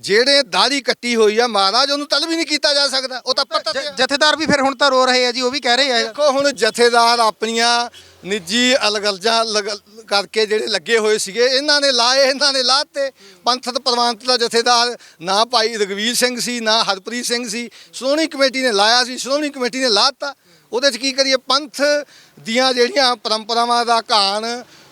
[SPEAKER 2] ਜਿਹੜੇ ਦਾੜੀ ਕੱਟੀ ਹੋਈ ਆ ਮਹਾਰਾਜ ਉਹਨੂੰ ਤਲਬ ਨਹੀਂ ਕੀਤਾ ਜਾ ਸਕਦਾ ਉਹ ਤਾਂ ਪਤਾ
[SPEAKER 1] ਜਥੇਦਾਰ ਵੀ ਫਿਰ ਹੁਣ ਤਾਂ ਰੋ ਰਹੇ ਆ ਜੀ ਉਹ ਵੀ ਕਹਿ ਰਹੇ ਆ।
[SPEAKER 2] ਦੇਖੋ ਹੁਣ ਜਥੇਦਾਰ ਆਪਣੀਆਂ ਨਿੱਜੀ ਅਲਗਲਜਾਂ ਲਗ- ਕਰਕੇ ਜਿਹੜੇ ਲੱਗੇ ਹੋਏ ਸੀਗੇ ਇਹਨਾਂ ਨੇ ਲਾਏ ਇਹਨਾਂ ਨੇ ਲਾਤੇ। ਪੰਥਕ ਪ੍ਰਵਾਨਤ ਦਾ ਜਥੇਦਾਰ ਨਾ ਭਾਈ ਰਗਵੀਰ ਸਿੰਘ ਸੀ ਨਾ ਹਰਪ੍ਰੀਤ ਸਿੰਘ ਸੀ। ਸ਼੍ਰੋਮਣੀ ਕਮੇਟੀ ਨੇ ਲਾਇਆ ਸੀ ਸ਼੍ਰੋਮਣੀ ਕਮੇਟੀ ਨੇ ਲਾਤਾ। ਉਹਦੇ 'ਚ ਕੀ ਕਰੀਏ, ਪੰਥ ਦੀਆਂ ਜਿਹੜੀਆਂ ਪਰੰਪਰਾਵਾਂ ਦਾ ਘਾਣ,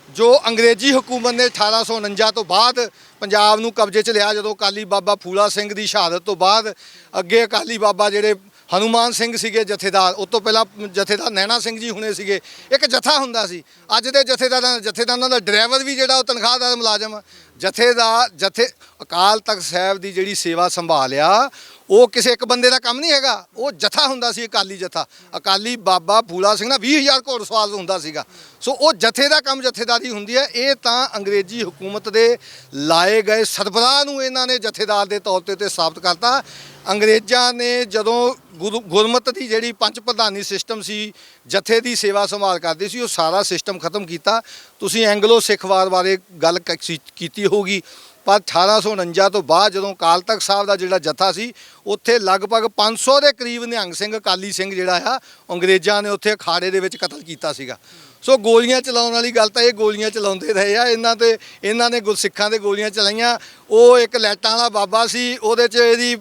[SPEAKER 2] ਜੋ ਅੰਗਰੇਜ਼ੀ ਹਕੂਮਤ ਨੇ 1849 ਤੋਂ ਬਾਅਦ ਪੰਜਾਬ ਨੂੰ ਕਬਜ਼ੇ 'ਚ ਲਿਆ, ਜਦੋਂ ਅਕਾਲੀ ਬਾਬਾ ਫੂਲਾ ਸਿੰਘ ਦੀ ਸ਼ਹਾਦਤ ਤੋਂ ਬਾਅਦ ਅੱਗੇ ਅਕਾਲੀ ਬਾਬਾ ਜਿਹੜੇ ਹਨੂਮਾਨ ਸਿੰਘ ਸੀਗੇ, ਜਥੇਦਾਰ ਉਸ ਤੋਂ ਪਹਿਲਾਂ ਜਥੇਦਾਰ ਨੈਣਾ ਸਿੰਘ ਜੀ ਹੁਣੇ ਸੀਗੇ, ਇੱਕ ਜਥਾ ਹੁੰਦਾ ਸੀ। ਅੱਜ ਦੇ ਜਥੇਦਾਰਾਂ ਜਥੇਦਾਰਾਂ ਦਾ ਡਰਾਈਵਰ ਵੀ ਜਿਹੜਾ, ਉਹ ਤਨਖਾਹਦਾਰ ਮੁਲਾਜ਼ਮ ਜਥੇਦਾਰ, ਜਥੇ ਅਕਾਲ ਤਖਤ ਸਾਹਿਬ ਦੀ ਜਿਹੜੀ ਸੇਵਾ ਸੰਭਾਲਿਆ ਉਹ ਕਿਸੇ ਇੱਕ ਬੰਦੇ ਦਾ ਕੰਮ ਨਹੀਂ ਹੈਗਾ। ਉਹ ਜਥਾ ਹੁੰਦਾ ਸੀ ਅਕਾਲੀ ਜਥਾ। ਅਕਾਲੀ ਬਾਬਾ ਫੂਲਾ ਸਿੰਘ ਦਾ 20000 ਘੋੜਸਵਾਰ ਹੁੰਦਾ ਸੀਗਾ। ਸੋ ਉਹ ਜਥੇ ਦਾ ਕੰਮ ਜਥੇਦਾਰੀ ਹੁੰਦੀ ਹੈ। ਇਹ ਤਾਂ ਅੰਗਰੇਜ਼ੀ ਹਕੂਮਤ ਦੇ ਲਾਏ ਗਏ ਸਰਬਰਾਹ ਨੂੰ ਇਹਨਾਂ ਨੇ ਜਥੇਦਾਰ ਦੇ ਤੌਰ ਤੇ ਤੇ ਸਾਬਤ ਕਰਤਾ। ਅੰਗਰੇਜ਼ਾਂ ਨੇ ਜਦੋਂ ਗੁਰੂ ਗੁਰਮਤ ਦੀ ਜਿਹੜੀ ਪੰਜ ਪ੍ਰਧਾਨੀ ਸਿਸਟਮ ਸੀ, ਜਥੇ ਦੀ ਸੇਵਾ ਸੰਭਾਲ ਕਰਦੇ ਸੀ, ਉਹ ਸਾਰਾ ਸਿਸਟਮ ਖਤਮ ਕੀਤਾ। ਤੁਸੀਂ ਐਂਗਲੋ ਸਿੱਖ ਵਾਰ ਬਾਰੇ ਗੱਲ ਕ- ਸੀ- ਕੀਤੀ ਹੋਊਗੀ। ਪਰ 1849 ਤੋਂ ਬਾਅਦ ਜਦੋਂ ਅਕਾਲ ਤਖਤ ਸਾਹਿਬ ਦਾ ਜਿਹੜਾ ਜਥਾ ਸੀ, ਉੱਥੇ ਲਗਭਗ 500 ਦੇ ਕਰੀਬ ਨਿਹੰਗ ਸਿੰਘ, ਅਕਾਲੀ ਸਿੰਘ ਜਿਹੜਾ ਆ, ਅੰਗਰੇਜ਼ਾਂ ਨੇ ਉੱਥੇ ਅਖਾੜੇ ਦੇ ਵਿੱਚ ਕਤਲ ਕੀਤਾ ਸੀਗਾ। ਸੋ ਗੋਲੀਆਂ ਚਲਾਉਣ ਵਾਲੀ ਗੱਲ ਤਾਂ ਇਹ ਗੋਲੀਆਂ ਚਲਾਉਂਦੇ ਰਹੇ ਆ, ਇਹਨਾਂ ਤੇ, ਇਹਨਾਂ ਨੇ ਗੁਰਸਿੱਖਾਂ ਦੇ ਗੋਲੀਆਂ ਚਲਾਈਆਂ। ਉਹ ਇੱਕ ਲੈਟਾਂ ਵਾਲਾ ਬਾਬਾ ਸੀ, ਉਹਦੇ 'ਚ ਇਹਦੀ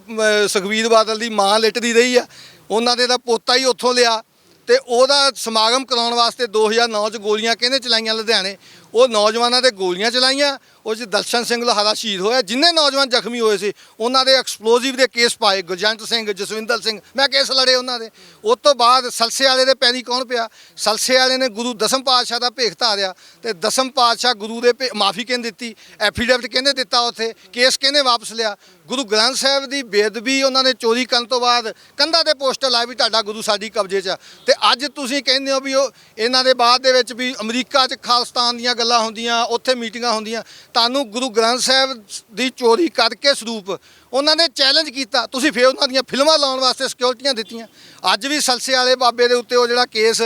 [SPEAKER 2] ਸੁਖਬੀਰ ਬਾਦਲ ਦੀ ਮਾਂ ਲਿਟਦੀ ਰਹੀ ਆ। ਉਹਨਾਂ ਦੇ ਦਾ ਪੋਤਾ ਹੀ ਉੱਥੋਂ ਲਿਆ ਤੇ ਉਹਦਾ ਸਮਾਗਮ ਕਰਾਉਣ ਵਾਸਤੇ 2009 ਚ ਗੋਲੀਆਂ ਕਿਹਨੇ ਚਲਾਈਆਂ ਲੁਧਿਆਣੇ? ਉਹ ਨੌਜਵਾਨਾਂ ਤੇ ਗੋਲੀਆਂ ਚਲਾਈਆਂ, ਉਹ 'ਚ ਦਰਸ਼ਨ ਸਿੰਘ ਲਹਾਰਾ ਸ਼ਹੀਦ ਹੋਇਆ, ਜਿੰਨੇ ਨੌਜਵਾਨ ਜ਼ਖਮੀ ਹੋਏ ਸੀ, ਉਹਨਾਂ ਦੇ ਐਕਸਪਲੋਸਿਵ ਦੇ ਕੇਸ ਪਾਏ, ਗੁਰਜੰਟ ਸਿੰਘ, ਜਸਵਿੰਦਰ ਸਿੰਘ, ਮੈਂ ਕੇਸ ਲੜੇ ਉਹਨਾਂ ਦੇ? ਉਸ ਤੋਂ ਬਾਅਦ ਸਲਸੇ ਵਾਲੇ ਦੇ ਪੈਰੀ ਕੌਣ ਪਿਆ? ਸਲਸੇ ਵਾਲੇ ਨੇ ਗੁਰੂ ਦਸਮ ਪਾਤਸ਼ਾਹ ਦਾ ਭੇਖ ਧਾਰਿਆ ਤੇ ਦਸਮ ਪਾਤਸ਼ਾਹ ਗੁਰੂ ਦੇ ਮਾਫੀ ਕਿਹਨੇ ਦਿੱਤੀ ਐਫੀਡੇਵਿਟ ਕਿਹਨੇ ਦਿੱਤਾ ਉੱਥੇ ਕੇਸ ਕਿਹਨੇ ਵਾਪਸ ਲਿਆ। ਗੁਰੂ ਗ੍ਰੰਥ ਸਾਹਿਬ ਦੀ ਬੇਅਦਬੀ ਉਹਨਾਂ ਨੇ ਚੋਰੀ ਕਰਨ ਤੋਂ ਬਾਅਦ ਕੰਧਾਂ ਤੇ ਪੋਸਟਰ ਲਾਇਆ ਵੀ ਤੁਹਾਡਾ ਗੁਰੂ ਸਾਡੀ ਕਬਜ਼ੇ 'ਚ ਆ। ਤੇ ਅੱਜ ਤੁਸੀਂ ਕਹਿੰਦੇ ਹੋ ਵੀ ਉਹ, ਇਹਨਾਂ ਦੇ ਬਾਅਦ ਦੇ ਵਿੱਚ ਵੀ ਅਮਰੀਕਾ 'ਚ ਖਾਲਸਤਾਨ ਦੀਆਂ ਗੱਲਾਂ ਹੁੰਦੀਆਂ, ਉੱਥੇ ਮੀਟਿੰਗਾਂ ਹੁੰਦੀਆਂ। ਤੁਹਾਨੂੰ ਗੁਰੂ ਗ੍ਰੰਥ ਸਾਹਿਬ ਦੀ ਚੋਰੀ ਕਰਕੇ ਸਰੂਪ ਉਹਨਾਂ ਨੇ ਚੈਲੰਜ ਕੀਤਾ। ਤੁਸੀਂ ਫੇਰ ਉਹਨਾਂ ਦੀਆਂ ਫਿਲਮਾਂ ਲਾਉਣ ਵਾਸਤੇ ਸਿਕਿਉਰਟੀਆਂ ਦਿੱਤੀਆਂ। ਅੱਜ ਵੀ ਸਲਸੇ ਵਾਲੇ ਬਾਬੇ ਦੇ ਉੱਤੇ ਉਹ ਜਿਹੜਾ ਕੇਸ,